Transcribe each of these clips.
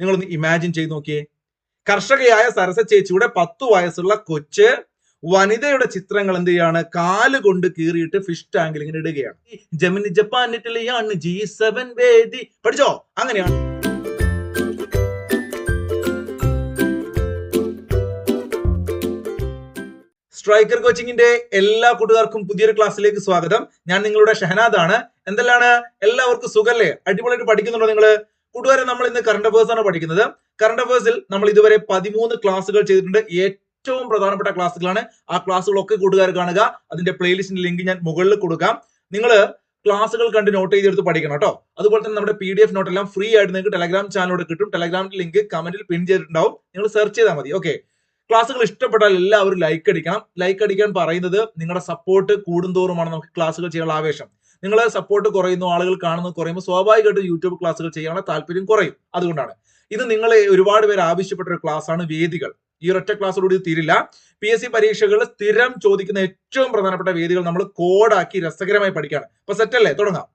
നിങ്ങളൊന്ന് ഇമാജിൻ ചെയ്ത് നോക്കിയേ. കർഷകയായ സരസ ചേച്ചിയുടെ പത്തു വയസ്സുള്ള കൊച്ച് വനിതയുടെ ചിത്രങ്ങൾ എന്ത് ചെയ്യാണ്? കാൽ കൊണ്ട് കീറിയിട്ട് ഫിഷ് ടാങ്കിൽ ഇങ്ങനെ ഇടുകയാണ്. ജമിനി ജപ്പാൻ ഇറ്റലിയാണ് ജി സെവൻ വേദി. പഠിച്ചോ? അങ്ങനെയാണ്. സ്ട്രൈക്കർ കോച്ചിങ്ങിന്റെ എല്ലാ കൂട്ടുകാർക്കും പുതിയൊരു ക്ലാസ്സിലേക്ക് സ്വാഗതം. ഞാൻ നിങ്ങളുടെ ഷഹനാദ് ആണ് എന്തെല്ലാണ്? എല്ലാവർക്കും സുഖല്ലേ? അടിപൊളിയായിട്ട് പഠിക്കുന്നുണ്ടോ നിങ്ങൾ കൂട്ടുകാരെ നമ്മൾ ഇന്ന് കറണ്ട് അഫേഴ്സ് ആണ് പഠിക്കുന്നത്. കറണ്ട് അഫേഴ്സിൽ നമ്മൾ ഇതുവരെ പതിമൂന്ന് ക്ലാസ്സുകൾ ചെയ്തിട്ടുണ്ട്. ഏറ്റവും പ്രധാനപ്പെട്ട ക്ലാസ്സുകളാണ് ആ ക്ലാസ്സുകളൊക്കെ കൂട്ടുകാർ കാണുക. അതിന്റെ പ്ലേലിസ്റ്റിന്റെ ലിങ്ക് ഞാൻ മുകളിൽ കൊടുക്കാം. നിങ്ങൾ ക്ലാസ്സുകൾ കണ്ട് നോട്ട് ചെയ്തെടുത്ത് പഠിക്കണം കേട്ടോ അതുപോലെ തന്നെ നമ്മുടെ പി ഡി എഫ് നോട്ട് എല്ലാം ഫ്രീ ആയിട്ട് നിങ്ങൾക്ക് ടെലഗ്രാം ചാനലോട് കിട്ടും. ടെലഗ്രാമിന്റെ ലിങ്ക് കമന്റിൽ പിൻ ചെയ്തിട്ടുണ്ടാവും. നിങ്ങൾ സെർച്ച് ചെയ്താൽ മതി. ഓക്കെ ക്ലാസ്സുകൾ ഇഷ്ടപ്പെട്ടാൽ എല്ലാവരും ലൈക്ക് അടിക്കണം. ലൈക്ക് അടിക്കാൻ പറയുന്നത് നിങ്ങളുടെ സപ്പോർട്ട് കൂടുന്തോറുമാണ് നമുക്ക് ക്ലാസ്സുകൾ ചെയ്യാനുള്ള ആവേശം. നിങ്ങളെ സപ്പോർട്ട് കുറയുന്നു ആളുകൾ കാണുന്നു കുറയുമ്പോൾ സ്വാഭാവികമായിട്ട് യൂട്യൂബ് ക്ലാസ്സുകൾ ചെയ്യാനുള്ള താല്പര്യം കുറയും. അതുകൊണ്ടാണ്. ഇത് നിങ്ങളെ ഒരുപാട് പേര് ആവശ്യപ്പെട്ട ഒരു ക്ലാസ് ആണ് വേദികൾ. ഈ ഒരൊറ്റ ക്ലാസ്സോടുകൂടി തീരില്ല. പി എസ് സി പരീക്ഷകൾ സ്ഥിരം ചോദിക്കുന്ന ഏറ്റവും പ്രധാനപ്പെട്ട വേദികൾ നമ്മൾ കോഡാക്കി രസകരമായി പഠിക്കുകയാണ്. അപ്പൊ സെറ്റ് അല്ലേ? തുടങ്ങാം.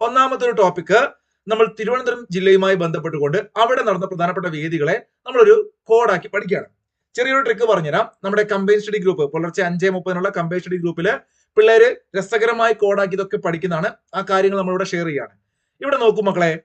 ഒന്നാമത്തെ ഒരു ടോപ്പിക്ക് നമ്മൾ തിരുവനന്തപുരം ജില്ലയുമായി ബന്ധപ്പെട്ടുകൊണ്ട് അവിടെ നടന്ന പ്രധാനപ്പെട്ട വേദികളെ നമ്മളൊരു കോഡാക്കി പഠിക്കുകയാണ്. ചെറിയൊരു ട്രിക്ക് പറഞ്ഞുതരാം. നമ്മുടെ കമ്പൈൻ സ്റ്റഡി ഗ്രൂപ്പ് പുലർച്ചെ അഞ്ചേ മുപ്പതിനുള്ള കമ്പൈൻ സ്റ്റഡി ഗ്രൂപ്പിൽ പിള്ളേര് രസകരമായി കോഡാക്കി ഇതൊക്കെ പഠിക്കുന്നതാണ്. ആ കാര്യങ്ങൾ നമ്മളിവിടെ ഷെയർ ചെയ്യാണ്. ഇവിടെ നോക്കൂ മക്കളെ.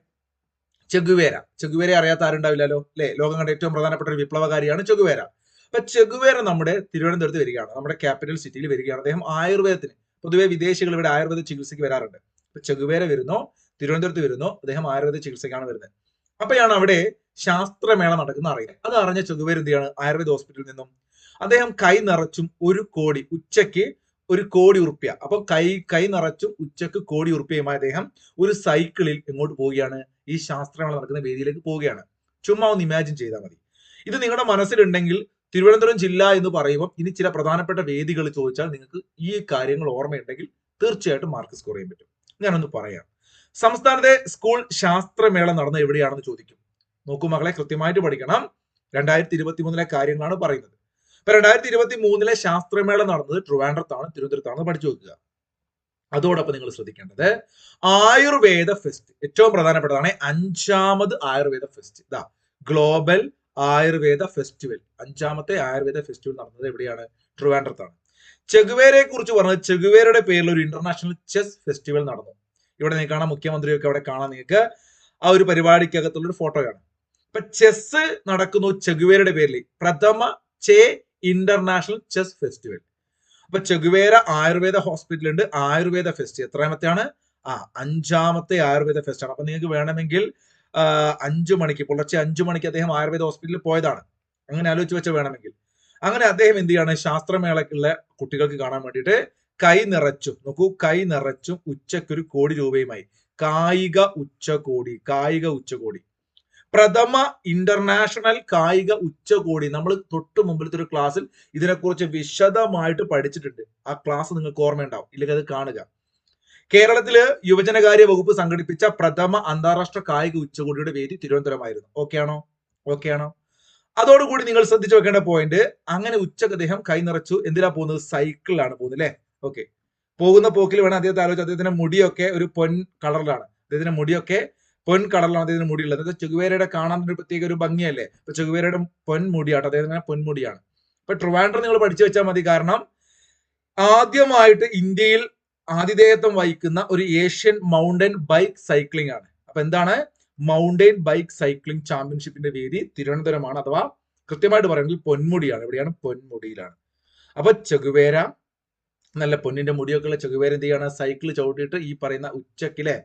ചെഗുവേര. ചെഗുവേര അറിയാത്ത ആരുണ്ടാവില്ലല്ലോ? അല്ലെ? ലോകം കണ്ട ഏറ്റവും പ്രധാനപ്പെട്ട ഒരു വിപ്ലവകാരിയാണ് ചെഗുവേര. അപ്പൊ ചെഗുവേര നമ്മുടെ തിരുവനന്തപുരത്ത് വരികയാണ്. നമ്മുടെ ക്യാപിറ്റൽ സിറ്റിയിൽ വരികയാണ്. അദ്ദേഹം ആയുർവേദത്തിന് പൊതുവെ വിദേശികൾ ഇവിടെ ആയുർവേദ ചികിത്സയ്ക്ക് വരാറുണ്ട്. അപ്പൊ ചെഗുവേര വരുന്നു തിരുവനന്തപുരത്ത് വരുന്നു അദ്ദേഹം ആയുർവേദ ചികിത്സയ്ക്കാണ് വരുന്നത്. അപ്പോഴാണ് അവിടെ ശാസ്ത്രമേള നടക്കുന്ന അറിയുന്നത്. അത് അറിഞ്ഞ ചെഗുവേര എന്ത് ചെയ്യാണ്? ആയുർവേദ ഹോസ്പിറ്റലിൽ നിന്നും അദ്ദേഹം കൈ നിറച്ചും ഒരു കോടി ഉച്ചയ്ക്ക് ഒരു കോടി ഉറുപ്പ്യ. അപ്പൊ കൈ കൈ നിറച്ചും ഉച്ചയ്ക്ക് കോടി ഉറുപ്പ്യയുമായി അദ്ദേഹം ഒരു സൈക്കിളിൽ എങ്ങോട്ട് പോവുകയാണ്. ഈ ശാസ്ത്രമേള നടക്കുന്ന വേദിയിലേക്ക് പോവുകയാണ്. ചുമ്മാ ഒന്ന് ഇമാജിൻ ചെയ്താൽ മതി. ഇത് നിങ്ങളുടെ മനസ്സിലുണ്ടെങ്കിൽ തിരുവനന്തപുരം ജില്ല എന്ന് പറയുമ്പോൾ ഇനി ചില പ്രധാനപ്പെട്ട വേദികൾ ചോദിച്ചാൽ നിങ്ങൾക്ക് ഈ കാര്യങ്ങൾ ഓർമ്മയുണ്ടെങ്കിൽ തീർച്ചയായിട്ടും മാർക്ക് സ്കോർ ചെയ്യാൻ പറ്റും. ഞാനൊന്ന് പറയാം. സംസ്ഥാനത്തെ സ്കൂൾ ശാസ്ത്രമേള നടന്ന എവിടെയാണെന്ന് ചോദിക്കും. നോക്കൂ മകളെ കൃത്യമായിട്ട് പഠിക്കണം. രണ്ടായിരത്തി ഇരുപത്തി മൂന്നിലെ കാര്യങ്ങളാണ് പറയുന്നത്. ഇപ്പൊ രണ്ടായിരത്തി ഇരുപത്തി മൂന്നിലെ ശാസ്ത്രമേള നടന്നത് ട്രിവാൻഡ്രത്താണ് തിരുവനന്തപുരത്താണ്. പഠിച്ചു വെക്കുക അതോടൊപ്പം നിങ്ങൾ ശ്രദ്ധിക്കേണ്ടത് ആയുർവേദ ഫെസ്റ്റ്. ഏറ്റവും പ്രധാനപ്പെട്ടതാണ് അഞ്ചാമത് ആയുർവേദ ഫെസ്റ്റ്. ഇതാ ഗ്ലോബൽ ആയുർവേദ ഫെസ്റ്റിവൽ. അഞ്ചാമത്തെ ആയുർവേദ ഫെസ്റ്റിവൽ നടന്നത് എവിടെയാണ്? ട്രിവാൻഡ്രത്താണ്. ചെഗുവേരയെ കുറിച്ച് പറഞ്ഞത് ചെഗുവേരയുടെ പേരിൽ ഒരു ഇന്റർനാഷണൽ ചെസ് ഫെസ്റ്റിവൽ നടന്നു. ഇവിടെ നിങ്ങൾക്ക് കാണാം മുഖ്യമന്ത്രിയൊക്കെ അവിടെ കാണാൻ നിങ്ങൾക്ക്. ആ ഒരു പരിപാടിക്കകത്തുള്ള ഒരു ഫോട്ടോയാണ് ഇപ്പൊ ചെസ് നടക്കുന്നു ചെഗുവേരയുടെ പേരിൽ. പ്രഥമ ചെ ഇന്റർനാഷണൽ ചെസ് ഫെസ്റ്റിവൽ അപ്പൊ ചെഗുവേര ആയുർവേദ ഹോസ്പിറ്റൽ ഉണ്ട്. ആയുർവേദ ഫെസ്റ്റ് എത്രാമത്തെയാണ്? ആ അഞ്ചാമത്തെ ആയുർവേദ ഫെസ്റ്റ് ആണ്. അപ്പൊ നിങ്ങൾക്ക് വേണമെങ്കിൽ അഞ്ചു മണിക്ക് പുലർച്ചെ അഞ്ചു മണിക്ക് അദ്ദേഹം ആയുർവേദ ഹോസ്പിറ്റലിൽ പോയതാണ്. അങ്ങനെ ആലോചിച്ച് വെച്ച വേണമെങ്കിൽ. അങ്ങനെ അദ്ദേഹം എന്ത് ചെയ്യാണ്? ശാസ്ത്രമേളക്കുള്ള കുട്ടികൾക്ക് കാണാൻ വേണ്ടിയിട്ട് കൈ നിറച്ചും. നോക്കൂ കൈ നിറച്ചും ഉച്ചക്കൊരു കോടി രൂപയുമായി. കായിക ഉച്ചകോടി കായിക ഉച്ചകോടി. പ്രഥമ ഇന്റർനാഷണൽ കായിക ഉച്ചകോടി. നമ്മൾ തൊട്ട് മുമ്പിലത്തെ ഒരു ക്ലാസ്സിൽ ഇതിനെക്കുറിച്ച് വിശദമായിട്ട് പഠിച്ചിട്ടുണ്ട്. ആ ക്ലാസ് നിങ്ങൾക്ക് ഓർമ്മയുണ്ടാവും. ഇല്ലെങ്കിൽ അത് കാണുക. കേരളത്തിൽ യുവജനകാര്യ വകുപ്പ് സംഘടിപ്പിച്ച പ്രഥമ അന്താരാഷ്ട്ര കായിക ഉച്ചകോടിയുടെ വേദി തിരുവനന്തപുരമായിരുന്നു. ഓക്കെ ആണോ? ഓക്കെ ആണോ? അതോടുകൂടി നിങ്ങൾ ശ്രദ്ധിച്ചു വെക്കേണ്ട പോയിന്റ് അങ്ങനെ ഉച്ചയ്ക്ക് അദ്ദേഹം കൈ നിറച്ചു. എന്തിനാ പോകുന്നത്? സൈക്കിളിലാണ് പോകുന്നത് അല്ലെ? ഓക്കെ പോകുന്ന പോക്കിൽ വേണം അദ്ദേഹത്തെ ആലോചിച്ച്. അദ്ദേഹത്തിന്റെ മുടിയൊക്കെ ഒരു പൊൻ കളറിലാണ് അദ്ദേഹത്തിന്റെ മുടിയൊക്കെ പൊൻ കളറിലാണ് അദ്ദേഹത്തിന് മുടിയുള്ളത്. അതായത് ചെകുവേരയുടെ കാണാൻ ഒരു പ്രത്യേക ഒരു ഭംഗിയല്ലേ? ഇപ്പൊ ചെകുവേരയുടെ പൊൻ മുടിയാണ് അദ്ദേഹത്തിന് പൊൻമുടിയാണ്. ഇപ്പൊ ട്രിവാൻഡ്രം നിങ്ങൾ പഠിച്ചു വെച്ചാൽ മതി. കാരണം ആദ്യമായിട്ട് ഇന്ത്യയിൽ ആതിഥേയത്വം വഹിക്കുന്ന ഒരു ഏഷ്യൻ മൗണ്ടൻ ബൈക്ക് സൈക്ലിംഗ് ആണ്. അപ്പൊ എന്താണ്? മൗണ്ടൻ ബൈക്ക് സൈക്ലിംഗ് ചാമ്പ്യൻഷിപ്പിന്റെ വേദി തിരുവനന്തപുരമാണ് അഥവാ കൃത്യമായിട്ട് പറയുന്നത് പൊന്മുടിയാണ് എവിടെയാണ് പൊന്മുടിയിലാണ് അപ്പൊ ചെകുവേര നല്ല പൊന്നിന്റെ മുടിയൊക്കെ ഉള്ള ചെകുവേര എന്ത് ചെയ്യാണ്? സൈക്കിൾ ചവിട്ടിയിട്ട് ഈ പറയുന്ന ഉച്ചക്കിലെ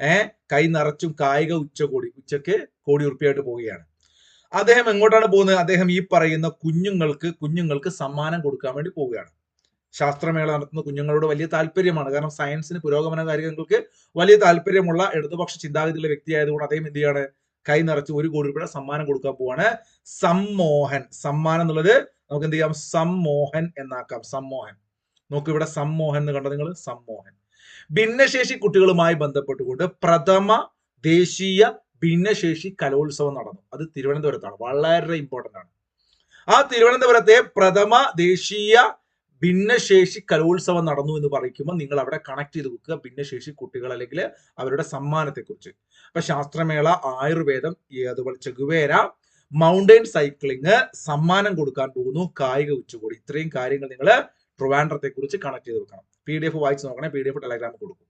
ഏഹ് കൈ നിറച്ചും കായിക ഉച്ചകോടി ഉച്ചയ്ക്ക് കോടി ഉറുപ്പിയായിട്ട് പോവുകയാണ്. അദ്ദേഹം എങ്ങോട്ടാണ് പോകുന്നത്? അദ്ദേഹം ഈ പറയുന്ന കുഞ്ഞുങ്ങൾക്ക് കുഞ്ഞുങ്ങൾക്ക് സമ്മാനം കൊടുക്കാൻ വേണ്ടി പോവുകയാണ്. ശാസ്ത്രമേള നടത്തുന്ന കുഞ്ഞുങ്ങളോട് വലിയ താല്പര്യമാണ്. കാരണം സയൻസിന് പുരോഗമന കാര്യങ്ങൾക്ക് വലിയ താല്പര്യമുള്ള ഇടതുപക്ഷ ചിന്താഗതിയുള്ള വ്യക്തിയായതുകൊണ്ട് അദ്ദേഹം എന്ത് ചെയ്യാണ്? കൈ നിറച്ച് ഒരു കോടി രൂപയുടെ സമ്മാനം കൊടുക്കാൻ പോവാണ്. സമ്മോഹൻ. സമ്മാനം എന്നുള്ളത് നമുക്ക് എന്ത് ചെയ്യാം? സമ്മോഹൻ എന്നാക്കാം. സമ്മോഹൻ. നോക്കൂ ഇവിടെ സമ്മോഹൻ എന്ന് കണ്ടോ നിങ്ങൾ? സമ്മോഹൻ. ഭിന്നശേഷി കുട്ടികളുമായി ബന്ധപ്പെട്ടുകൊണ്ട് പ്രഥമ ദേശീയ ഭിന്നശേഷി കലോത്സവം നടന്നു. അത് തിരുവനന്തപുരത്താണ്. വളരെ ഇമ്പോർട്ടന്റ് ആണ്. ആ തിരുവനന്തപുരത്തെ പ്രഥമ ദേശീയ ഭിന്നശേഷി കലോത്സവം നടന്നു എന്ന് പറയുമ്പോൾ നിങ്ങൾ അവിടെ കണക്ട് ചെയ്ത് വെക്കുക. ഭിന്നശേഷി കുട്ടികൾ അല്ലെങ്കിൽ അവരുടെ സമ്മാനത്തെക്കുറിച്ച്. അപ്പൊ ശാസ്ത്രമേള ആയുർവേദം അതുപോലെ ചെകുവേര മൗണ്ടൈൻ സൈക്ലിംഗ് സമ്മാനം കൊടുക്കാൻ പോകുന്നു. കായിക ഉച്ചകോടി. ഇത്രയും കാര്യങ്ങൾ നിങ്ങൾ ട്രിവാൻഡ്രത്തെ കുറിച്ച് കണക്ട് ചെയ്ത് വെക്കണം. പി ഡി എഫ് വായിച്ച് നോക്കണേ പി ഡി എഫ് ടെലഗ്രാമിൽ കൊടുക്കും.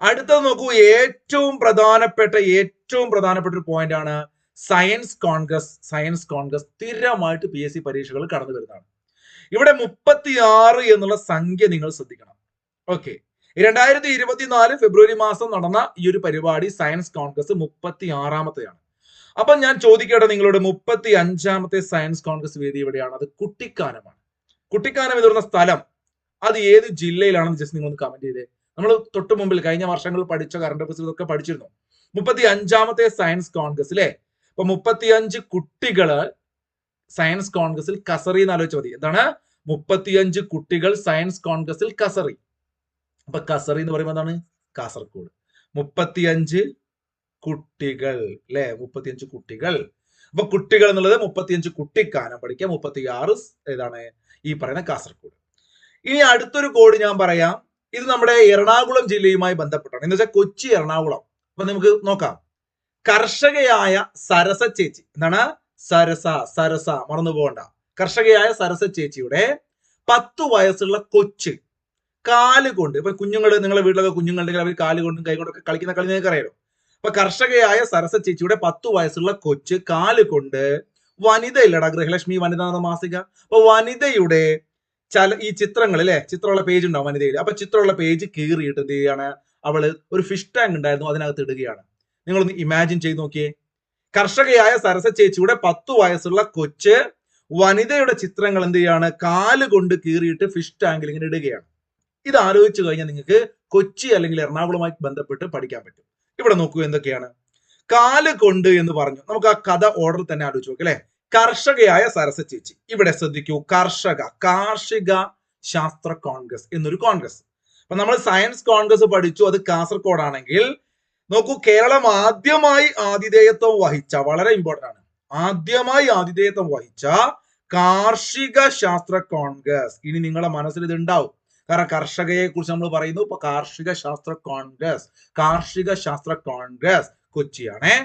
അടുത്തത് നോക്കൂ ഏറ്റവും പ്രധാനപ്പെട്ട ഏറ്റവും പ്രധാനപ്പെട്ട ഒരു പോയിന്റ് ആണ് സയൻസ് കോൺഗ്രസ് സയൻസ് കോൺഗ്രസ് സ്ഥിരമായിട്ട് പി എസ് സി പരീക്ഷകൾ കടന്നു വരുന്നതാണ്. ഇവിടെ മുപ്പത്തിയാറ് എന്നുള്ള സംഖ്യ നിങ്ങൾ ശ്രദ്ധിക്കണം. ഓക്കെ രണ്ടായിരത്തി ഇരുപത്തിനാല് ഫെബ്രുവരി മാസം നടന്ന ഈ ഒരു പരിപാടി സയൻസ് കോൺഗ്രസ് മുപ്പത്തി ആറാമത്തെയാണ് അപ്പൊ ഞാൻ ചോദിക്കട്ടെ നിങ്ങളോട് മുപ്പത്തി അഞ്ചാമത്തെ സയൻസ് കോൺഗ്രസ് വേദി എവിടെയാണ്? അത് കുട്ടിക്കാനമാണ്. കുട്ടിക്കാനം എന്ന് പറയുന്ന സ്ഥലം അത് ഏത് ജില്ലയിലാണെന്ന് ജസ്റ്റ് നിങ്ങൾ ഒന്ന് കമന്റ് ചെയ്തേ. നമ്മൾ തൊട്ട് മുമ്പിൽ കഴിഞ്ഞ വർഷങ്ങൾ പഠിച്ച കറണ്ട് അഫയേഴ്സ് ഇതൊക്കെ പഠിച്ചിരുന്നു. മുപ്പത്തി അഞ്ചാമത്തെ സയൻസ് കോൺഗ്രസ് അല്ലെ അപ്പൊ മുപ്പത്തിയഞ്ച് കുട്ടികൾ സയൻസ് കോൺഗ്രസിൽ കസറി എന്ന് ആലോചിച്ചാൽ മതി. എന്താണ്? മുപ്പത്തിയഞ്ച് കുട്ടികൾ സയൻസ് കോൺഗ്രസിൽ കസറി. അപ്പൊ കസറി എന്ന് പറയുമ്പോൾ എന്താണ്? കാസർഗോഡ്. മുപ്പത്തിയഞ്ച് കുട്ടികൾ അല്ലെ മുപ്പത്തിയഞ്ച് കുട്ടികൾ. അപ്പൊ കുട്ടികൾ എന്നുള്ളത് മുപ്പത്തിയഞ്ച് കുട്ടിക്കാനം പഠിക്കുക. മുപ്പത്തിയാറ് ഏതാണ്? ഈ പറയുന്ന കാസർഗോഡ്. ഇനി അടുത്തൊരു കോഡ് ഞാൻ പറയാം. ഇത് നമ്മുടെ എറണാകുളം ജില്ലയുമായി ബന്ധപ്പെട്ടാണ്. എന്ന് വെച്ചാൽ കൊച്ചി എറണാകുളം. അപ്പൊ നമുക്ക് നോക്കാം. കർഷകയായ സരസ ചേച്ചി. എന്താണ്? സരസ സരസ. മറന്നു പോകണ്ട. കർഷകയായ സരസ ചേച്ചിയുടെ പത്തു വയസ്സുള്ള കൊച്ച്. കാൽ കൊണ്ട്. ഇപ്പൊ കുഞ്ഞുങ്ങൾ നിങ്ങളെ വീട്ടിലൊക്കെ കുഞ്ഞുങ്ങളുണ്ടെങ്കിൽ അവർ കാൽ കൊണ്ടും കൈ കളിക്കുന്ന കളി നിങ്ങൾക്ക് അറിയാലോ. അപ്പൊ കർഷകയായ സരസ ചേച്ചിയുടെ പത്തു വയസ്സുള്ള കൊച്ച് കാൽ കൊണ്ട് വനിത ഇല്ലടാ ഗൃഹലക്ഷ്മി വനിത മാസിക. അപ്പൊ വനിതയുടെ ചല ഈ ചിത്രങ്ങൾ അല്ലെ? ചിത്രമുള്ള പേജ് ഉണ്ടാവും വനിതയിൽ അപ്പൊ ചിത്രമുള്ള പേജ് കീറിയിട്ട് എന്ത് ചെയ്യാണ്? അവൾ ഒരു ഫിഷ് ടാങ്ക് ഉണ്ടായിരുന്നു അതിനകത്ത് ഇടുകയാണ്. നിങ്ങളൊന്ന് ഇമാജിൻ ചെയ്ത് നോക്കിയേ. കർഷകയായ സരസ ചേച്ചിയുടെ പത്തു വയസ്സുള്ള കൊച്ച് വനിതയുടെ ചിത്രങ്ങൾ എന്ത് ചെയ്യാണ്? കാൽ കൊണ്ട് കീറിയിട്ട് ഫിഷ് ടാങ്കിൽ ഇങ്ങനെ ഇടുകയാണ്. ഇത് ആലോചിച്ചു കഴിഞ്ഞാൽ നിങ്ങൾക്ക് കൊച്ചി അല്ലെങ്കിൽ എറണാകുളമായി ബന്ധപ്പെട്ട് പഠിക്കാൻ പറ്റും. ഇവിടെ നോക്കൂ എന്തൊക്കെയാണ്. കാൽ കൊണ്ട് എന്ന് പറഞ്ഞു. നമുക്ക് ആ കഥ ഓർഡർ തന്നെ ആലോചിച്ച് നോക്കാം അല്ലെ? കർഷകയായ സരസ ചേച്ചി. ഇവിടെ ശ്രദ്ധിക്കൂ കർഷക കാർഷിക ശാസ്ത്ര കോൺഗ്രസ് എന്നൊരു കോൺഗ്രസ്. അപ്പൊ നമ്മൾ സയൻസ് കോൺഗ്രസ് പഠിച്ചു അത് കാസർഗോഡ് ആണെങ്കിൽ നോക്കൂ കേരളം ആദ്യമായി ആതിഥേയത്വം വഹിച്ച വളരെ ഇമ്പോർട്ടന്റ് ആണ്. ആദ്യമായി ആതിഥേയത്വം വഹിച്ച കാർഷിക ശാസ്ത്ര കോൺഗ്രസ്. ഇനി നിങ്ങളുടെ മനസ്സിൽ ഇത് ഉണ്ടാവും. കാരണം കർഷകയെ കുറിച്ച് നമ്മൾ പറയുന്നു ഇപ്പൊ കാർഷിക ശാസ്ത്ര കോൺഗ്രസ് കാർഷിക ശാസ്ത്ര കോൺഗ്രസ് കൊച്ചിയാണേ.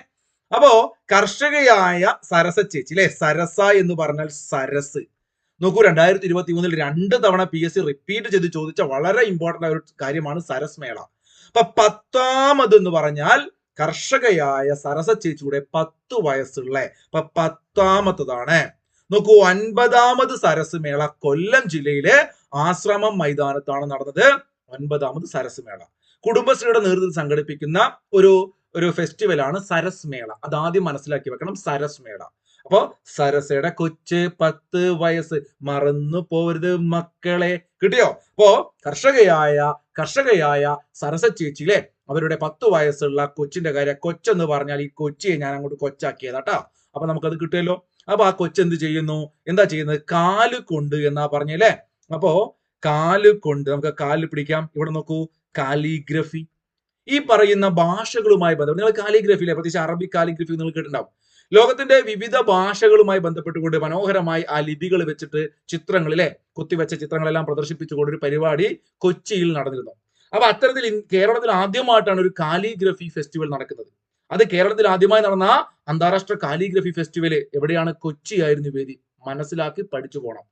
അപ്പോ കർഷകയായ സരസ ചേച്ചി അല്ലെ സരസ എന്ന് പറഞ്ഞാൽ സരസ്. നോക്കൂ രണ്ടായിരത്തി ഇരുപത്തി മൂന്നിൽ രണ്ട് തവണ പി എസ് സി റിപ്പീറ്റ് ചെയ്ത് ചോദിച്ച വളരെ ഇമ്പോർട്ടന്റ് ആയ ഒരു കാര്യമാണ് സരസ് മേള. അപ്പൊ പത്താമത് എന്ന് പറഞ്ഞാൽ കർഷകയായ സരസ ചേച്ചിയുടെ പത്ത് വയസ്സുള്ള അപ്പൊ പത്താമത്തതാണ്. നോക്കൂ ഒൻപതാമത് സരസ് മേള കൊല്ലം ജില്ലയിലെ ആശ്രമം മൈതാനത്താണ് നടന്നത്. ഒൻപതാമത് സരസ് മേള. കുടുംബശ്രീയുടെ നേതൃത്വത്തിൽ സംഘടിപ്പിക്കുന്ന ഒരു ഒരു ഫെസ്റ്റിവലാണ് സരസ് മേള ആദ്യം മനസ്സിലാക്കി വെക്കണം സരസ് മേള അപ്പോ സരസയുടെ കൊച്ച് പത്ത് വയസ്സ്. മറന്നു പോരുത് മക്കളെ. കിട്ടിയോ? അപ്പോ കർഷകയായ കർഷകയായ സരസ ചേച്ചിയിലെ അവരുടെ പത്ത് വയസ്സുള്ള കൊച്ചിന്റെ കാര്യം കൊച്ചെന്ന് പറഞ്ഞാൽ ഈ കൊച്ചിയെ ഞാൻ അങ്ങോട്ട് കൊച്ചാക്കിയതാട്ടാ അപ്പൊ നമുക്കത് കിട്ടുമല്ലോ അപ്പൊ ആ കൊച്ചെന്ത് ചെയ്യുന്നു? എന്താ ചെയ്യുന്നത്? കാൽ കൊണ്ട് എന്നാ പറഞ്ഞല്ലേ അപ്പോ കാൽ കൊണ്ട് നമുക്ക് കാൽ പിടിക്കാം. ഇവിടെ നോക്കൂ. കാലിഗ്രഫി. ഈ പറയുന്ന ഭാഷകളുമായി ബന്ധപ്പെട്ട് നിങ്ങൾ കാലിഗ്രഫിയിലെ പ്രത്യേകിച്ച് അറബിക് കാലിഗ്രഫി നിങ്ങൾ കേട്ടിട്ടുണ്ടാവും. ലോകത്തിന്റെ വിവിധ ഭാഷകളുമായി ബന്ധപ്പെട്ടുകൊണ്ട് മനോഹരമായി ആ ലിപികൾ വെച്ചിട്ട് ചിത്രങ്ങളിലെ കുത്തിവെച്ച ചിത്രങ്ങളെല്ലാം പ്രദർശിപ്പിച്ചുകൊണ്ട് ഒരു പരിപാടി കൊച്ചിയിൽ നടന്നിരുന്നു. അപ്പൊ അത്തരത്തിൽ കേരളത്തിൽ ആദ്യമായിട്ടാണ് ഒരു കാലിഗ്രഫി ഫെസ്റ്റിവൽ നടക്കുന്നത്. അത് കേരളത്തിൽ ആദ്യമായി നടന്ന അന്താരാഷ്ട്ര കാലിഗ്രഫി ഫെസ്റ്റിവൽ എവിടെയാണ്? കൊച്ചി ആയിരുന്നു വേദി മനസ്സിലാക്കി പഠിച്ചു പോകണം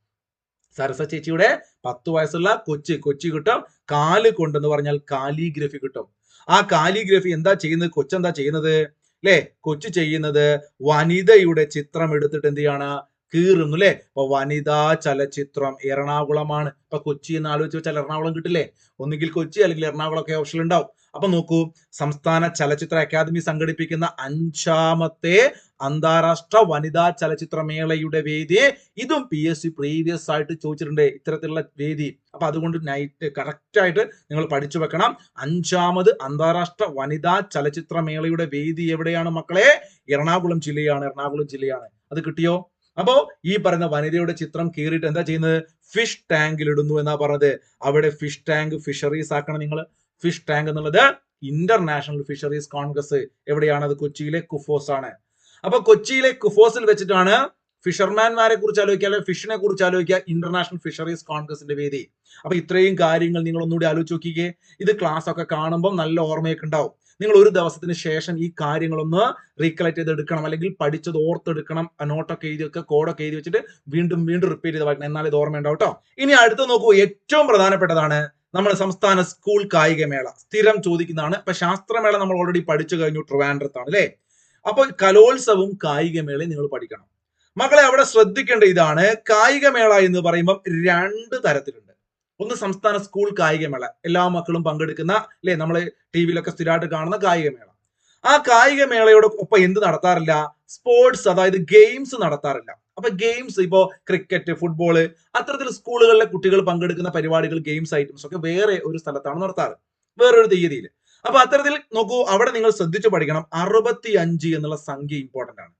സരസ ചേച്ചിയുടെ പത്ത് വയസ്സുള്ള കൊച്ചി കൊച്ചി കിട്ടും. കാൽ കൊണ്ടെന്ന് പറഞ്ഞാൽ കാലിഗ്രഫി കിട്ടും. ആ കാലിഗ്രഫി എന്താ ചെയ്യുന്നത്? കൊച്ചെന്താ ചെയ്യുന്നത്? അല്ലെ കൊച്ചു ചെയ്യുന്നത് വനിതയുടെ ചിത്രം എടുത്തിട്ട് എന്ത് ചെയ്യാണ്? കീറുന്നു അല്ലെ അപ്പൊ വനിതാ ചലച്ചിത്രം എറണാകുളമാണ്. ഇപ്പൊ കൊച്ചി എന്ന് ആലോചിച്ച് വെച്ചാൽ എറണാകുളം കിട്ടില്ലേ? ഒന്നുകിൽ കൊച്ചി അല്ലെങ്കിൽ എറണാകുളം ഒക്കെ ഓപ്ഷൻ ഉണ്ടാവും. അപ്പൊ നോക്കൂ സംസ്ഥാന ചലച്ചിത്ര അക്കാദമി സംഘടിപ്പിക്കുന്ന അഞ്ചാമത്തെ അന്താരാഷ്ട്ര വനിതാ ചലച്ചിത്ര മേളയുടെ വേദി. ഇതും പി എസ് സി പ്രീവിയസ് ആയിട്ട് ചോദിച്ചിട്ടുണ്ട് ഇത്തരത്തിലുള്ള വേദി. അപ്പൊ അതുകൊണ്ട് നൈറ്റ് കറക്റ്റ് ആയിട്ട് നിങ്ങൾ പഠിച്ചു വെക്കണം. അഞ്ചാമത് അന്താരാഷ്ട്ര വനിതാ ചലച്ചിത്ര മേളയുടെ വേദി എവിടെയാണ് മക്കളെ? എറണാകുളം ജില്ലയാണ്. എറണാകുളം ജില്ലയാണ്. അത് കിട്ടിയോ? അപ്പോ ഈ പറഞ്ഞ വനിതയുടെ ചിത്രം കീറിയിട്ട് എന്താ ചെയ്യുന്നത്? ഫിഷ് ടാങ്കിൽ ഇടുന്നു എന്നാ പറഞ്ഞത്. അവിടെ ഫിഷ് ടാങ്ക് ഫിഷറീസ് ആക്കണം നിങ്ങൾ ഫിഷ് ടാങ്ക് എന്നുള്ളത് ഇന്റർനാഷണൽ ഫിഷറീസ് കോൺഗ്രസ് എവിടെയാണ് അത്? കൊച്ചിയിലെ കുഫോസ് ആണ്. അപ്പൊ കൊച്ചിയിലെ കുഫോസിൽ വെച്ചിട്ടാണ് ഫിഷർമാൻമാരെ കുറിച്ച് ആലോചിക്കുക അല്ലെങ്കിൽ ഫിഷിനെ കുറിച്ച് ആലോചിക്കുക ഇന്റർനാഷണൽ ഫിഷറീസ് കോൺഗ്രസിന്റെ വേദി. അപ്പൊ ഇത്രയും കാര്യങ്ങൾ നിങ്ങൾ ഒന്നുകൂടി ആലോചിച്ച് നോക്കിക്കേ. ഇത് ക്ലാസ് ഒക്കെ കാണുമ്പോൾ നല്ല ഓർമ്മയൊക്കെ ഉണ്ടാവും. നിങ്ങൾ ഒരു ദിവസത്തിന് ശേഷം ഈ കാര്യങ്ങളൊന്ന് റീകളക്ട് ചെയ്ത് എടുക്കണം അല്ലെങ്കിൽ പഠിച്ചത് ഓർത്തെടുക്കണം. നോട്ടൊക്കെ എഴുതി വെക്കുക കോഡൊക്കെ എഴുതി വെച്ചിട്ട് വീണ്ടും വീണ്ടും റിപ്പീറ്റ് ചെയ്ത് വായിക്കണം. എന്നാൽ ഇത് ഓർമ്മയുണ്ടാവും കേട്ടോ ഇനി അടുത്ത് നോക്കൂ. ഏറ്റവും പ്രധാനപ്പെട്ടതാണ് നമ്മുടെ സംസ്ഥാന സ്കൂൾ കായികമേള സ്ഥിരം ചോദിക്കുന്നതാണ്. ഇപ്പൊ ശാസ്ത്രമേള നമ്മൾ ഓൾറെഡി പഠിച്ചു കഴിഞ്ഞു. ട്രിവാൻഡ്രത്താണ് അല്ലേ? അപ്പൊ കലോത്സവവും കായികമേളയും നിങ്ങൾ പഠിക്കണം. മക്കളെ അവിടെ ശ്രദ്ധിക്കേണ്ട ഇതാണ്. കായികമേള എന്ന് പറയുമ്പോൾ രണ്ട് തരത്തിലുണ്ട്. ഒന്ന് സംസ്ഥാന സ്കൂൾ കായികമേള എല്ലാ മക്കളും പങ്കെടുക്കുന്ന അല്ലെ നമ്മൾ ടി വിയിലൊക്കെ സ്ഥിരമായിട്ട് കാണുന്ന കായികമേള ആ കായികമേളയോട് ഒപ്പം എന്ത് നടത്താറില്ല? സ്പോർട്സ് അതായത് ഗെയിംസ് നടത്താറില്ല. അപ്പൊ ഗെയിംസ് ഇപ്പോ ക്രിക്കറ്റ് ഫുട്ബോൾ അത്തരത്തിൽ സ്കൂളുകളിലെ കുട്ടികൾ പങ്കെടുക്കുന്ന പരിപാടികൾ ഗെയിംസ് ഐറ്റംസ് ഒക്കെ വേറെ ഒരു സ്ഥലത്താണ് നടത്താറ്. വേറൊരു തീയതിയിൽ. അപ്പൊ അത്തരത്തിൽ നോക്കൂ അവിടെ നിങ്ങൾ ശ്രദ്ധിച്ചു പഠിക്കണം. അറുപത്തി അഞ്ച് എന്നുള്ള സംഖ്യ ഇമ്പോർട്ടന്റ് ആണ്.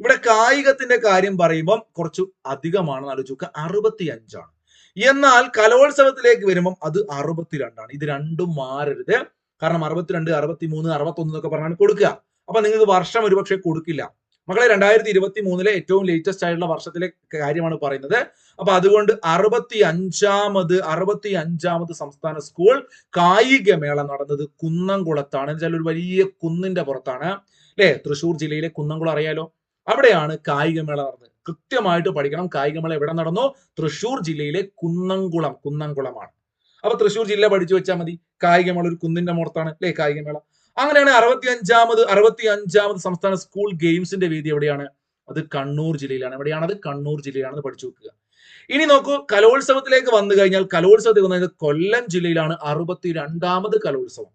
ഇവിടെ കായികത്തിന്റെ കാര്യം പറയുമ്പോൾ കുറച്ച് അധികമാണെന്ന് ആലോചിക്കുക അറുപത്തി അഞ്ചാണ് എന്നാൽ കലോത്സവത്തിലേക്ക് വരുമ്പം അത് അറുപത്തിരണ്ടാണ്. ഇത് രണ്ടും മാറരുത്. കാരണം അറുപത്തിരണ്ട് അറുപത്തി മൂന്ന് അറുപത്തി ഒന്ന് എന്നൊക്കെ പറഞ്ഞാണ് കൊടുക്കുക. അപ്പൊ നിങ്ങൾക്ക് വർഷം ഒരുപക്ഷെ കൊടുക്കില്ല. മക്കളെ രണ്ടായിരത്തി ഇരുപത്തി മൂന്നിലെ ഏറ്റവും ലേറ്റസ്റ്റ് ആയിട്ടുള്ള വർഷത്തിലെ കാര്യമാണ് പറയുന്നത്. അപ്പൊ അതുകൊണ്ട് അറുപത്തി അഞ്ചാമത് അറുപത്തി അഞ്ചാമത് സംസ്ഥാന സ്കൂൾ കായികമേള നടന്നത് കുന്നംകുളത്താണ്. എന്ന് വെച്ചാൽ ഒരു വലിയ കുന്നിന്റെ പുറത്താണ്. അല്ലെ? തൃശ്ശൂർ ജില്ലയിലെ കുന്നംകുളം അറിയാലോ? അവിടെയാണ് കായികമേള നടന്നത്. കൃത്യമായിട്ട് പഠിക്കണം. കായികമേള എവിടെ നടന്നു? തൃശ്ശൂർ ജില്ലയിലെ കുന്നംകുളം കുന്നംകുളമാണ്. അപ്പൊ തൃശ്ശൂർ ജില്ല പഠിച്ചു വെച്ചാൽ മതി. കായികമേള ഒരു കുന്നിന്റെ മുറത്താണ് അല്ലേ കായികമേള അങ്ങനെയാണ് അറുപത്തി അഞ്ചാമത് അറുപത്തി അഞ്ചാമത് സംസ്ഥാന സ്കൂൾ ഗെയിംസിന്റെ വേദി എവിടെയാണ്? അത് കണ്ണൂർ ജില്ലയിലാണ്. എവിടെയാണത് കണ്ണൂർ ജില്ലയിലാണെന്ന് പഠിച്ചു വെക്കുക. ഇനി നോക്കൂ കലോത്സവത്തിലേക്ക് വന്നു കഴിഞ്ഞാൽ കലോത്സവത്തിൽ വന്നു കഴിഞ്ഞാൽ കൊല്ലം ജില്ലയിലാണ് അറുപത്തി രണ്ടാമത് കലോത്സവം.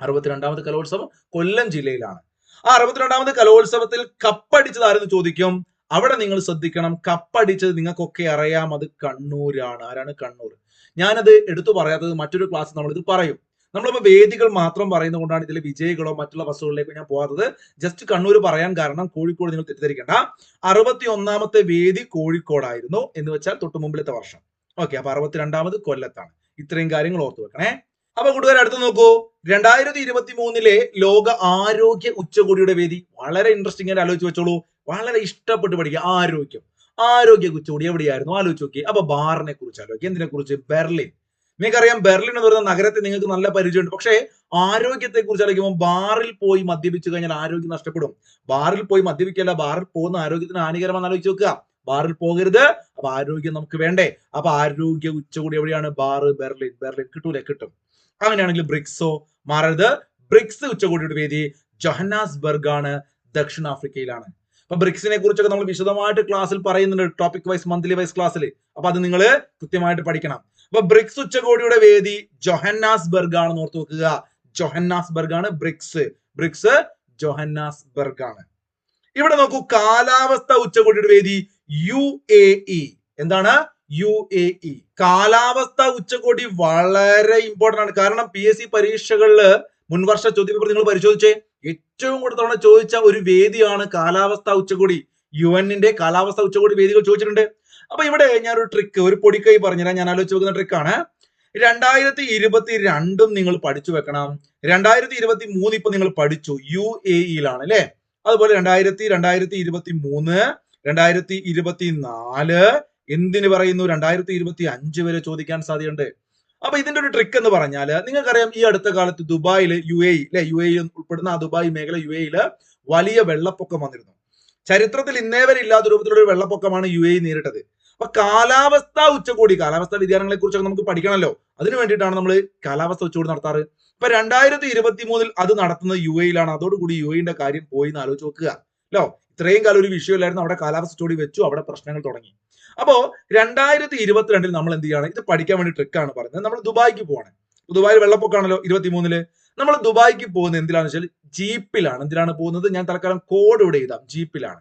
അറുപത്തിരണ്ടാമത് കലോത്സവം കൊല്ലം ജില്ലയിലാണ്. ആ അറുപത്തിരണ്ടാമത് കലോത്സവത്തിൽ കപ്പടിച്ചത് ആരെന്ന് ചോദിക്കും? അവിടെ നിങ്ങൾ ശ്രദ്ധിക്കണം. കപ്പടിച്ചത് നിങ്ങൾക്കൊക്കെ അറിയാം അത് കണ്ണൂരാണ്. ആരാണ് കണ്ണൂർ? ഞാനത് എടുത്തു പറയാത്തത് മറ്റൊരു ക്ലാസ് നമ്മൾ ഇത് പറയും. നമ്മളിപ്പോൾ വേദികൾ മാത്രം പറയുന്നത് കൊണ്ടാണ് ഇതിലെ വിജയികളോ മറ്റുള്ള വസ്തുക്കളിലേക്കോ ഞാൻ പോകാത്തത്. ജസ്റ്റ് കണ്ണൂർ പറയാൻ കാരണം കോഴിക്കോട് നിങ്ങൾ തെറ്റിദ്ധരിക്കേണ്ട. അറുപത്തി ഒന്നാമത്തെ വേദി കോഴിക്കോടായിരുന്നു എന്ന് വെച്ചാൽ തൊട്ട് മുമ്പിലത്തെ വർഷം. ഓക്കെ അപ്പൊ അറുപത്തിരണ്ടാമത് കൊല്ലത്താണ്. ഇത്രയും കാര്യങ്ങൾ ഓർത്തു വെക്കണേ. അപ്പൊ കൂട്ടുകാർ അടുത്ത് നോക്കൂ. രണ്ടായിരത്തി ഇരുപത്തി മൂന്നിലെ ലോക ആരോഗ്യ ഉച്ചകോടിയുടെ വേദി. വളരെ ഇൻട്രസ്റ്റിംഗ് ആയിട്ട് ആലോചിച്ച് വെച്ചോളൂ. വളരെ ഇഷ്ടപ്പെട്ട് പഠിക്കുക. ആരോഗ്യം. ആരോഗ്യ ഉച്ചകൂടി എവിടെയായിരുന്നു? ആലോചിച്ച് നോക്കി. അപ്പൊ ബാറിനെ കുറിച്ച് ആലോചിക്കുക എന്തിനെ കുറിച്ച് ബെർലിൻ. നിങ്ങൾക്കറിയാം ബെർലിൻ എന്ന് പറയുന്ന നഗരത്തെ നിങ്ങൾക്ക് നല്ല പരിചയമുണ്ട്. പക്ഷേ ആരോഗ്യത്തെ കുറിച്ച് ആലോചിക്കുമ്പോൾ ബാറിൽ പോയി മദ്യപിച്ചു കഴിഞ്ഞാൽ ആരോഗ്യം നഷ്ടപ്പെടും. ബാറിൽ പോയി മദ്യപിക്കല്ല. ബാറിൽ പോകുന്ന ആരോഗ്യത്തിന് ഹാനികരമാണെന്ന് ആലോചിച്ച് നോക്കുക. ബാറിൽ പോകരുത്. അപ്പൊ ആരോഗ്യം നമുക്ക് വേണ്ടേ? അപ്പൊ ആരോഗ്യ ഉച്ചകൂടി എവിടെയാണ്? Bar Berlin. ബെർലിൻ കിട്ടൂലേ? കിട്ടും. അങ്ങനെയാണെങ്കിൽ ബ്രിക്സോ? മാറരുത്. ബ്രിക്സ് ഉച്ചകോടിയുടെ വേദി ജൊഹന്നാസ്ബർഗ് ആണ് ദക്ഷിണാഫ്രിക്കയിലാണ്. അപ്പൊ ബ്രിക്സിനെ കുറിച്ചൊക്കെ നമ്മൾ വിശദമായിട്ട് ക്ലാസ്സിൽ പറയുന്നുണ്ട് ടോപ്പിക് വൈസ് മന്ത്ലി വൈസ് ക്ലാസ്സിൽ അപ്പൊ അത് നിങ്ങൾ കൃത്യമായിട്ട് പഠിക്കണം. അപ്പൊ ബ്രിക്സ് ഉച്ചകോടിയുടെ വേദി ജൊഹന്നാസ്ബർഗ് ആണെന്ന് ഓർത്ത് വെക്കുക. ജൊഹന്നാസ്ബർഗ് ആണ് ബ്രിക്സ്. ബ്രിക്സ് ജൊഹന്നാസ്ബർഗ് ആണ് ഇവിടെ നോക്കൂ കാലാവസ്ഥ ഉച്ചകോടിയുടെ വേദി യു എ ഇ. എന്താണ്? U A E. കാലാവസ്ഥ ഉച്ചകോടി വളരെ ഇമ്പോർട്ടന്റ് ആണ്. കാരണം പി എസ് സി പരീക്ഷകളിൽ മുൻവർഷ ചോദ്യപേപ്പർ നിങ്ങൾ പരിശോധിച്ചേ? ഏറ്റവും കൂടുതൽ തവണ ചോദിച്ച ഒരു വേദിയാണ് കാലാവസ്ഥ ഉച്ചകോടി. യു എന്നിന്റെ കാലാവസ്ഥ ഉച്ചകോടി വേദികൾ ചോദിച്ചിട്ടുണ്ട്. അപ്പൊ ഇവിടെ ഞാൻ ഒരു ട്രിക്ക് ഒരു പൊടിക്കൈ പറഞ്ഞുതരാം. ഞാൻ ആലോചിച്ച് വെക്കുന്ന ട്രിക്കാണ് രണ്ടായിരത്തി ഇരുപത്തി രണ്ടും നിങ്ങൾ പഠിച്ചു വെക്കണം. രണ്ടായിരത്തി ഇരുപത്തി മൂന്ന് ഇപ്പൊ നിങ്ങൾ പഠിച്ചു. യു എ ഇയിലാണ് അല്ലെ? അതുപോലെ രണ്ടായിരത്തി രണ്ടായിരത്തി ഇരുപത്തി മൂന്ന് രണ്ടായിരത്തി ഇരുപത്തി നാല് എന്തിന് പറയുന്നു? രണ്ടായിരത്തി ഇരുപത്തി അഞ്ച് വരെ ചോദിക്കാൻ സാധ്യതയുണ്ട്. അപ്പൊ ഇതിന്റെ ഒരു ട്രിക്ക് എന്ന് പറഞ്ഞാൽ നിങ്ങൾക്കറിയാം ഈ അടുത്ത കാലത്ത് ദുബായിൽ യു എ അല്ലെ യു എ ഉൾപ്പെടുന്ന ആ ദുബായ് മേഖല യു എയിൽ വലിയ വെള്ളപ്പൊക്കം വന്നിരുന്നു. ചരിത്രത്തിൽ ഇന്നേ വരെ ഇല്ലാത്ത രൂപത്തിലുള്ള ഒരു വെള്ളപ്പൊക്കമാണ് യു എ നേരിട്ടത്. അപ്പൊ കാലാവസ്ഥ ഉച്ചകോടി കാലാവസ്ഥാ വ്യതിയാനങ്ങളെ കുറിച്ചൊക്കെ നമുക്ക് പഠിക്കണമല്ലോ. അതിനു വേണ്ടിയിട്ടാണ് നമ്മൾ കാലാവസ്ഥ ഉച്ചകോടി നടത്താറ്. ഇപ്പൊ രണ്ടായിരത്തി ഇരുപത്തി മൂന്നിൽ അത് നടത്തുന്നത് യു എയിലാണ് അതോടുകൂടി യു എന്റെ കാര്യം പോയി എന്ന് ആലോചിച്ച് നോക്കുക. അല്ലോ ഇത്രയും കാലം ഒരു വിഷയമില്ലായിരുന്നു. അവിടെ കാലാവസ്ഥ ഉച്ചകോടി വെച്ചു. അവിടെ പ്രശ്നങ്ങൾ തുടങ്ങി. അപ്പോ രണ്ടായിരത്തി ഇരുപത്തിരണ്ടിൽ നമ്മൾ എന്ത് ചെയ്യാണ് ഇത് പഠിക്കാൻ വേണ്ടി ട്രിക്കാണ് പറയുന്നത്. നമ്മൾ ദുബായിക്ക് പോവാണ്. ദുബായിൽ വെള്ളപ്പൊക്കാണല്ലോ ഇരുപത്തി മൂന്നിൽ നമ്മൾ ദുബായിക്ക് പോകുന്നത് എന്തിനാണെന്ന് വെച്ചാൽ ജീപ്പിലാണ്. എന്തിനാണ് പോകുന്നത്? ഞാൻ തൽക്കാലം കോഡ് ഇവിടെ എഴുതാം. ജീപ്പിലാണ്.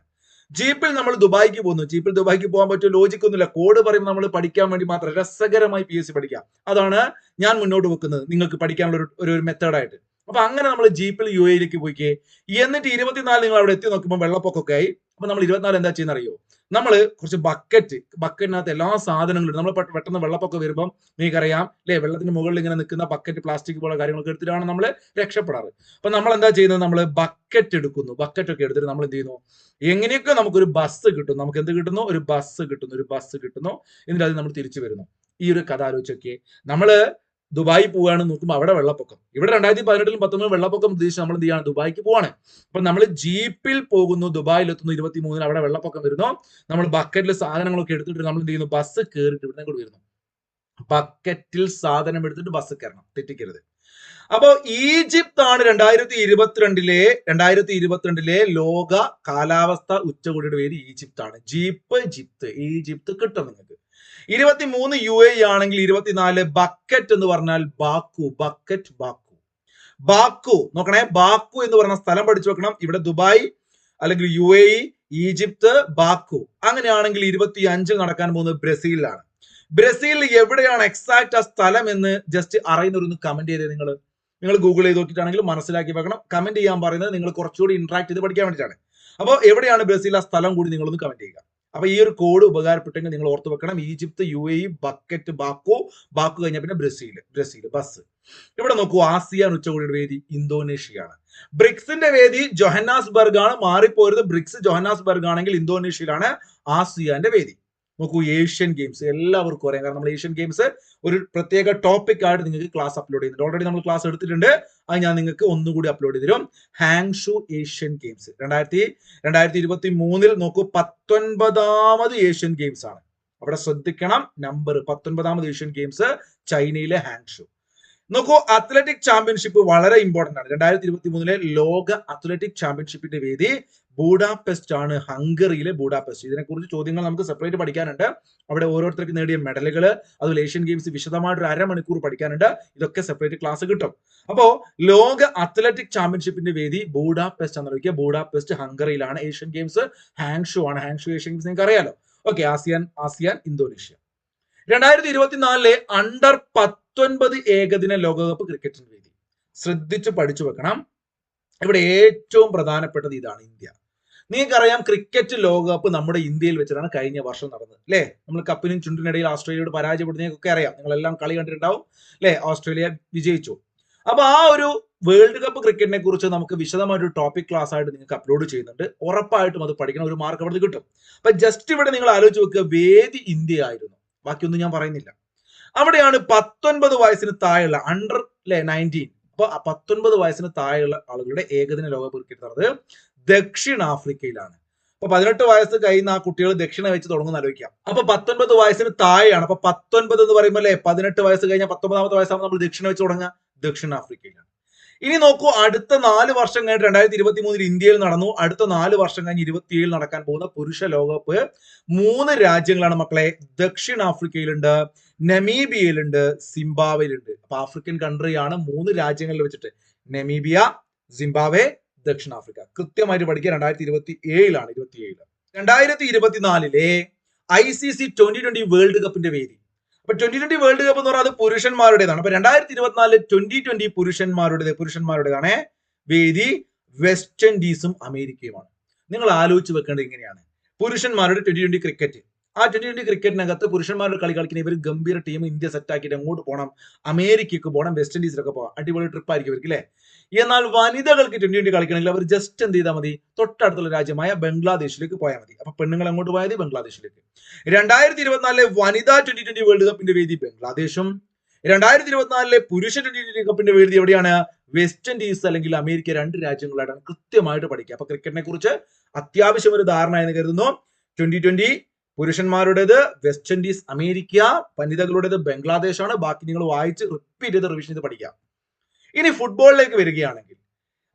ജീപ്പിൽ നമ്മൾ ദുബായിക്ക് പോകുന്നു. ജീപ്പിൽ ദുബായിക്ക് പോകാൻ പറ്റിയ ലോജിക് ഒന്നുമില്ല. കോഡ് പറയുമ്പോൾ നമ്മൾ പഠിക്കാൻ വേണ്ടി മാത്രം രസകരമായി പി എസ് സി പഠിക്കാം. അതാണ് ഞാൻ മുന്നോട്ട് വെക്കുന്നത്. നിങ്ങൾക്ക് പഠിക്കാനുള്ള ഒരു ഒരു മെത്തേഡായിട്ട് അപ്പൊ അങ്ങനെ നമ്മൾ ജീപ്പിൽ യു എയിലേക്ക് പോയിക്കേ. എന്നിട്ട് ഇരുപത്തിനാല് നിങ്ങൾ അവിടെ എത്തി നോക്കുമ്പോൾ വെള്ളപ്പൊക്കമൊക്കെ ആയി. അപ്പൊ നമ്മൾ ഇരുപത്തിനാല് എന്താ ചെയ്യുന്ന അറിയോ നമ്മൾ കുറച്ച് ബക്കറ്റ് ബക്കറ്റിനകത്ത് എല്ലാ സാധനങ്ങളും നമ്മൾ പെട്ടെന്ന് വെള്ളപ്പൊക്കം വരുമ്പം നിങ്ങൾക്കറിയാം അല്ലെ വെള്ളത്തിന് മുകളിൽ ഇങ്ങനെ നിൽക്കുന്ന ബക്കറ്റ് പ്ലാസ്റ്റിക് പോലെ കാര്യങ്ങളൊക്കെ എടുത്തിട്ടാണ് നമ്മൾ രക്ഷപ്പെടാറ്. അപ്പൊ നമ്മൾ എന്താ ചെയ്യുന്നത്? നമ്മൾ ബക്കറ്റ് എടുക്കുന്നു. ബക്കറ്റ് ഒക്കെ എടുത്തിട്ട് നമ്മൾ എന്ത് ചെയ്യുന്നു? എങ്ങനെയൊക്കെ നമുക്കൊരു ബസ് കിട്ടും നമുക്ക് എന്ത് കിട്ടുന്നു? ഒരു ബസ് കിട്ടുന്നു. ഒരു ബസ് കിട്ടുന്നു. എന്നിട്ട് അത് നമ്മൾ തിരിച്ചു വരുന്നു. ഈ ഒരു കഥ ആലോചിച്ചൊക്കെ നമ്മൾ ദുബായി പോവുകയാണ് നോക്കുമ്പോൾ അവിടെ വെള്ളപ്പൊക്കം. ഇവിടെ രണ്ടായിരത്തി പതിനെട്ടിലും പത്തൊമ്പതിലും വെള്ളപ്പൊക്കം പ്രതീക്ഷിച്ച് നമ്മൾ എന്ത് ചെയ്യാണ്? ദുബായിക്ക് പോവാണ്. അപ്പൊ നമ്മൾ ജീപ്പിൽ പോകുന്നു ദുബായിൽ എത്തുന്നു ഇരുപത്തി മൂന്നിന് അവിടെ വെള്ളപ്പൊക്കം വരുന്നു. നമ്മൾ ബക്കറ്റിൽ സാധനങ്ങളൊക്കെ എടുത്തിട്ട് നമ്മൾ എന്ത് ചെയ്യുന്നു? ബസ് കയറിയിട്ട് ഇവിടെ കൂടി വരുന്നു. ബക്കറ്റിൽ സാധനം എടുത്തിട്ട് ബസ് കയറണം. തെറ്റിക്കരുത്. അപ്പോ ഈജിപ്ത് ആണ് രണ്ടായിരത്തി ഇരുപത്തിരണ്ടിലെ രണ്ടായിരത്തി ഇരുപത്തിരണ്ടിലെ ലോക കാലാവസ്ഥ ഉച്ചകോടിയുടെ പേര് ഈജിപ്ത് ആണ് ജീപ്പ് ജിപ്ത്. ഈജിപ്ത് കിട്ടും നിങ്ങൾക്ക്. ഇരുപത്തിമൂന്ന് യു എ ആണെങ്കിൽ ഇരുപത്തിനാല് ബക്കറ്റ് എന്ന് പറഞ്ഞാൽ ബാക്കു ബക്കറ്റ് ബാക്കു. ബാക്കു നോക്കണേ ബാക്കു എന്ന് പറഞ്ഞ സ്ഥലം പഠിച്ചു വെക്കണം. ഇവിടെ ദുബായ് അല്ലെങ്കിൽ യു എ ഈജിപ്ത് ബാക്കു. അങ്ങനെയാണെങ്കിൽ ഇരുപത്തി അഞ്ച് നടക്കാൻ പോകുന്നത് ബ്രസീലിലാണ്. ബ്രസീൽ എവിടെയാണ് എക്സാക്ട് ആ സ്ഥലം എന്ന് ജസ്റ്റ് അറിയുന്നവരൊന്ന് കമന്റ് ചെയ്തേ നിങ്ങൾ നിങ്ങൾ ഗൂഗിൾ ചെയ്ത് നോക്കിയിട്ടാണെങ്കിൽ മനസ്സിലാക്കി വെക്കണം. കമന്റ് ചെയ്യാൻ പറയുന്നത് നിങ്ങൾ കുറച്ചുകൂടി ഇന്ററാക്ട് ചെയ്ത് പഠിക്കാൻ വേണ്ടിയിട്ടാണ്. അപ്പോൾ എവിടെയാണ് ബ്രസീൽ ആ സ്ഥലം കൂടി നിങ്ങളൊന്ന് കമന്റ് ചെയ്യുക. അപ്പൊ ഈ ഒരു കോഡ് ഉപകാരപ്പെട്ടെങ്കിൽ നിങ്ങൾ ഓർത്ത് വെക്കണം. Egypt U A bucket Baku Baku കഴിഞ്ഞ പിന്നെ ബ്രസീൽ ബ്രസീൽ ബസ് ഇവിടെ നോക്കൂ ആസിയാൻ ഉച്ചകോടിയുടെ വേദി ഇന്തോനേഷ്യയാണ്. ബ്രിക്സിന്റെ വേദി ജൊഹന്നാസ്ബർഗ് ആണ് മാറിപ്പോയത് ബ്രിക്സ് ജൊഹന്നാസ്ബർഗ് ആണെങ്കിൽ ഇന്തോനേഷ്യയിലാണ് ആസിയാന്റെ വേദി. നോക്കൂ ഏഷ്യൻ ഗെയിംസ്. എല്ലാവർക്കും അറിയാം. കാരണം നമ്മൾ ഏഷ്യൻ ഗെയിംസ് ഒരു പ്രത്യേക ടോപ്പിക് ആയിട്ട് നിങ്ങൾക്ക് ക്ലാസ് അപ്ലോഡ് ചെയ്യുന്നുണ്ട്. ഓൾറെഡി നമ്മൾ ക്ലാസ് എടുത്തിട്ടുണ്ട്. അത് ഞാൻ നിങ്ങൾക്ക് ഒന്നുകൂടി അപ്ലോഡ് ചെയ്ത് തരും. ഹാങ്ഷു ഏഷ്യൻ ഗെയിംസ് രണ്ടായിരത്തി രണ്ടായിരത്തി ഇരുപത്തി മൂന്നിൽ നോക്കൂ പത്തൊൻപതാമത് ഏഷ്യൻ ഗെയിംസ് ആണ്. അവിടെ ശ്രദ്ധിക്കണം നമ്പർ പത്തൊൻപതാമത് ഏഷ്യൻ ഗെയിംസ് ചൈനയിലെ ഹാങ്ഷു നോക്കൂ അത്ലറ്റിക് ചാമ്പ്യൻഷിപ്പ് വളരെ ഇമ്പോർട്ടന്റ് ആണ്. രണ്ടായിരത്തി ഇരുപത്തി മൂന്നിലെ ലോക അത്ലറ്റിക് ചാമ്പ്യൻഷിപ്പിന്റെ വേദി ബൂഡാപെസ്റ്റ് ആണ് ഹംഗറിയിലെ ബൂഡാപെസ്റ്റ്. ഇതിനെക്കുറിച്ച് ചോദ്യങ്ങൾ നമുക്ക് സെപ്പറേറ്റ് പഠിക്കാനുണ്ട്. അവിടെ ഓരോരുത്തർക്ക് നേടിയ മെഡലുകൾ അതുപോലെ ഏഷ്യൻ ഗെയിംസ് വിശദമായിട്ട് ഒരു അരമണിക്കൂർ പഠിക്കാനുണ്ട്. ഇതൊക്കെ സെപ്പറേറ്റ് ക്ലാസ് കിട്ടും. അപ്പോ ലോക അത്ലറ്റിക് ചാമ്പ്യൻഷിപ്പിന്റെ വേദി ബൂഡാപെസ്റ്റ് എന്ന് വിളിക്കുക. ബൂഡാപെസ്റ്റ് ഹംഗറിയിലാണ് ഏഷ്യൻ ഗെയിംസ്. ഹാങ്ഷു ആണ്. ഹാങ്ഷു ഏഷ്യൻ ഗെയിംസ് നിങ്ങൾക്ക് അറിയാലോ. Okay ASEAN ASEAN Indonesia. രണ്ടായിരത്തി ഇരുപത്തിനാലിലെ അണ്ടർ പത്തൊൻപത് ഏകദിന ലോകകപ്പ് ക്രിക്കറ്റിന്റെ വേദി. ശ്രദ്ധിച്ച് പഠിച്ചു വെക്കണം. ഇവിടെ ഏറ്റവും പ്രധാനപ്പെട്ടത് ഇതാണ് ഇന്ത്യ. നിങ്ങൾക്കറിയാം ക്രിക്കറ്റ് ലോകകപ്പ് നമ്മുടെ ഇന്ത്യയിൽ വെച്ചിട്ടാണ് കഴിഞ്ഞ വർഷം നടന്നത് അല്ലേ? നമ്മൾ കപ്പിനും ചുണ്ടിനിടയിൽ ഓസ്ട്രേലിയയോട് പരാജയപ്പെടുന്നതൊക്കെ അറിയാം. നിങ്ങളെല്ലാം കളി കണ്ടിട്ടുണ്ടാവും അല്ലേ? ഓസ്ട്രേലിയ വിജയിച്ചു. അപ്പൊ ആ ഒരു വേൾഡ് കപ്പ് ക്രിക്കറ്റിനെ കുറിച്ച് നമുക്ക് വിശദമായിട്ട് ടോപ്പിക് ക്ലാസ് ആയിട്ട് നിങ്ങൾക്ക് അപ്ലോഡ് ചെയ്യുന്നുണ്ട്. ഉറപ്പായിട്ടും അത് പഠിക്കണം ഒരു മാർക്ക് അവിടെ കിട്ടും. അപ്പൊ ജസ്റ്റ് ഇവിടെ നിങ്ങൾ ആലോചിച്ച് നോക്കുക വേദി ഇന്ത്യ ആയിരുന്നു. ബാക്കിയൊന്നും ഞാൻ പറയുന്നില്ല. അവിടെയാണ് പത്തൊൻപത് വയസ്സിന് താഴെയുള്ള അണ്ടർ അല്ലെ? നയന്റീൻ അപ്പൊ പത്തൊൻപത് വയസ്സിന് താഴെയുള്ള ആളുകളുടെ ഏകദിന ലോകകപ്പ് ക്രിക്കറ്റ് നടന്നത് ദക്ഷിണാഫ്രിക്കയിലാണ്. അപ്പൊ പതിനെട്ട് വയസ്സ് കഴിയുന്ന ആ കുട്ടികൾ ദക്ഷിണ വെച്ച് തുടങ്ങുന്ന ആലോചിക്കാം. അപ്പൊ പത്തൊൻപത് വയസ്സിന് താഴെയാണ്. അപ്പൊ പത്തൊൻപത് എന്ന് പറയുമ്പോൾ അല്ലെ? പതിനെട്ട് വയസ്സ് കഴിഞ്ഞാൽ പത്തൊമ്പതാമത്തെ വയസ്സാകുമ്പോൾ നമ്മൾ ദക്ഷിണ വെച്ച് തുടങ്ങുക. ദക്ഷിണാഫ്രിക്കയിലാണ്. ഇനി നോക്കൂ അടുത്ത നാല് വർഷം കഴിഞ്ഞിട്ട് രണ്ടായിരത്തി ഇരുപത്തി മൂന്നിൽ ഇന്ത്യയിൽ നടന്നു. അടുത്ത നാല് വർഷം കഴിഞ്ഞ് ഇരുപത്തിയേഴിൽ നടക്കാൻ പോകുന്ന പുരുഷ ലോകകപ്പ് മൂന്ന് രാജ്യങ്ങളാണ് മക്കളെ. ദക്ഷിണാഫ്രിക്കയിലുണ്ട് നമീബിയയിലുണ്ട് സിംബാവയിലുണ്ട് അപ്പൊ ആഫ്രിക്കൻ കൺട്രിയാണ് മൂന്ന് രാജ്യങ്ങളിൽ വെച്ചിട്ട്. നമീബിയ സിംബാവെ ദക്ഷിണാഫ്രിക്ക. കൃത്യമായിട്ട് പഠിക്കുക രണ്ടായിരത്തി ഇരുപത്തി ഏഴിലാണ് ഇരുപത്തി ഏഴിൽ രണ്ടായിരത്തി ഇരുപത്തിനാലിലെ I C C twenty twenty world കപ്പിന്റെ വേദി. അപ്പൊ ട്വന്റി ട്വന്റി വേൾഡ് കപ്പ് എന്ന് പറയുന്നത് പുരുഷന്മാരുടേതാണ്. അപ്പൊ രണ്ടായിരത്തി ഇരുപത്തിനാലിലെ ട്വന്റി ട്വന്റി പുരുഷന്മാരുടേത് പുരുഷന്മാരുടേതാണ് വേദി വെസ്റ്റ് ഇൻഡീസും അമേരിക്കയുമാണ്. നിങ്ങൾ ആലോചിച്ച് വെക്കേണ്ടത് ഇങ്ങനെയാണ്. പുരുഷന്മാരുടെ ട്വന്റി ട്വന്റി ക്രിക്കറ്റ് ആ ട്വന്റി ട്വന്റി ക്രിക്കറ്റിനകത്ത് പുരുഷന്മാരുടെ കളി കളിക്കുന്ന ഇവർ ഗംഭീര ടീം ഇന്ത്യ സെറ്റ് ആക്കിയിട്ട് എങ്ങോട്ട് പോകണം അമേരിക്കയ്ക്ക് പോകണം വെസ്റ്റ് ഇൻഡീസിലൊക്കെ പോകാം അടിപൊളി ട്രിപ്പ് ആയിരിക്കും അവർക്ക് അല്ലേ എന്നാൽ വനിതകൾക്ക് ട്വന്റി ട്വന്റി കളിക്കണമെങ്കിൽ അവർ ജസ്റ്റ് എന്ത് ചെയ്താൽ മതി? തൊട്ടടുത്തുള്ള രാജ്യമായ ബംഗ്ലാദേശിലേക്ക് പോയാൽ മതി. അപ്പൊ പെണ്ണുങ്ങൾ അങ്ങോട്ട് പോയത് ബംഗ്ലാദേശിലേക്ക്. രണ്ടായിരത്തി ഇരുപത്തിനാലിലെ വനിതാ ട്വന്റി ട്വന്റി വേൾഡ് കപ്പിന്റെ വേദി ബംഗ്ലാദേശും. രണ്ടായിരത്തി ഇരുപത്തിനാലിലെ പുരുഷ ട്വന്റി ട്വന്റി കപ്പിന്റെ വേദി എവിടെയാണ്? വെസ്റ്റ് ഇൻഡീസ് അല്ലെങ്കിൽ അമേരിക്ക രണ്ട് രാജ്യങ്ങളായിട്ടാണ് കൃത്യമായിട്ട് പഠിക്കുക. അപ്പൊ ക്രിക്കറ്റിനെ കുറിച്ച് അത്യാവശ്യം ഒരു ധാരണ എന്ന് കരുതുന്നു. ട്വന്റി ട്വന്റി പുരുഷന്മാരുടേത് വെസ്റ്റ് ഇൻഡീസ് അമേരിക്ക വനിതകളുടേത് ബംഗ്ലാദേശ് ആണ് ബാക്കി നിങ്ങൾ വായിച്ച് റിപ്പീറ്റ് ചെയ്ത് റിവിഷൻ ചെയ്ത് പഠിക്കാം. ഇനി ഫുട്ബോളിലേക്ക് വരികയാണെങ്കിൽ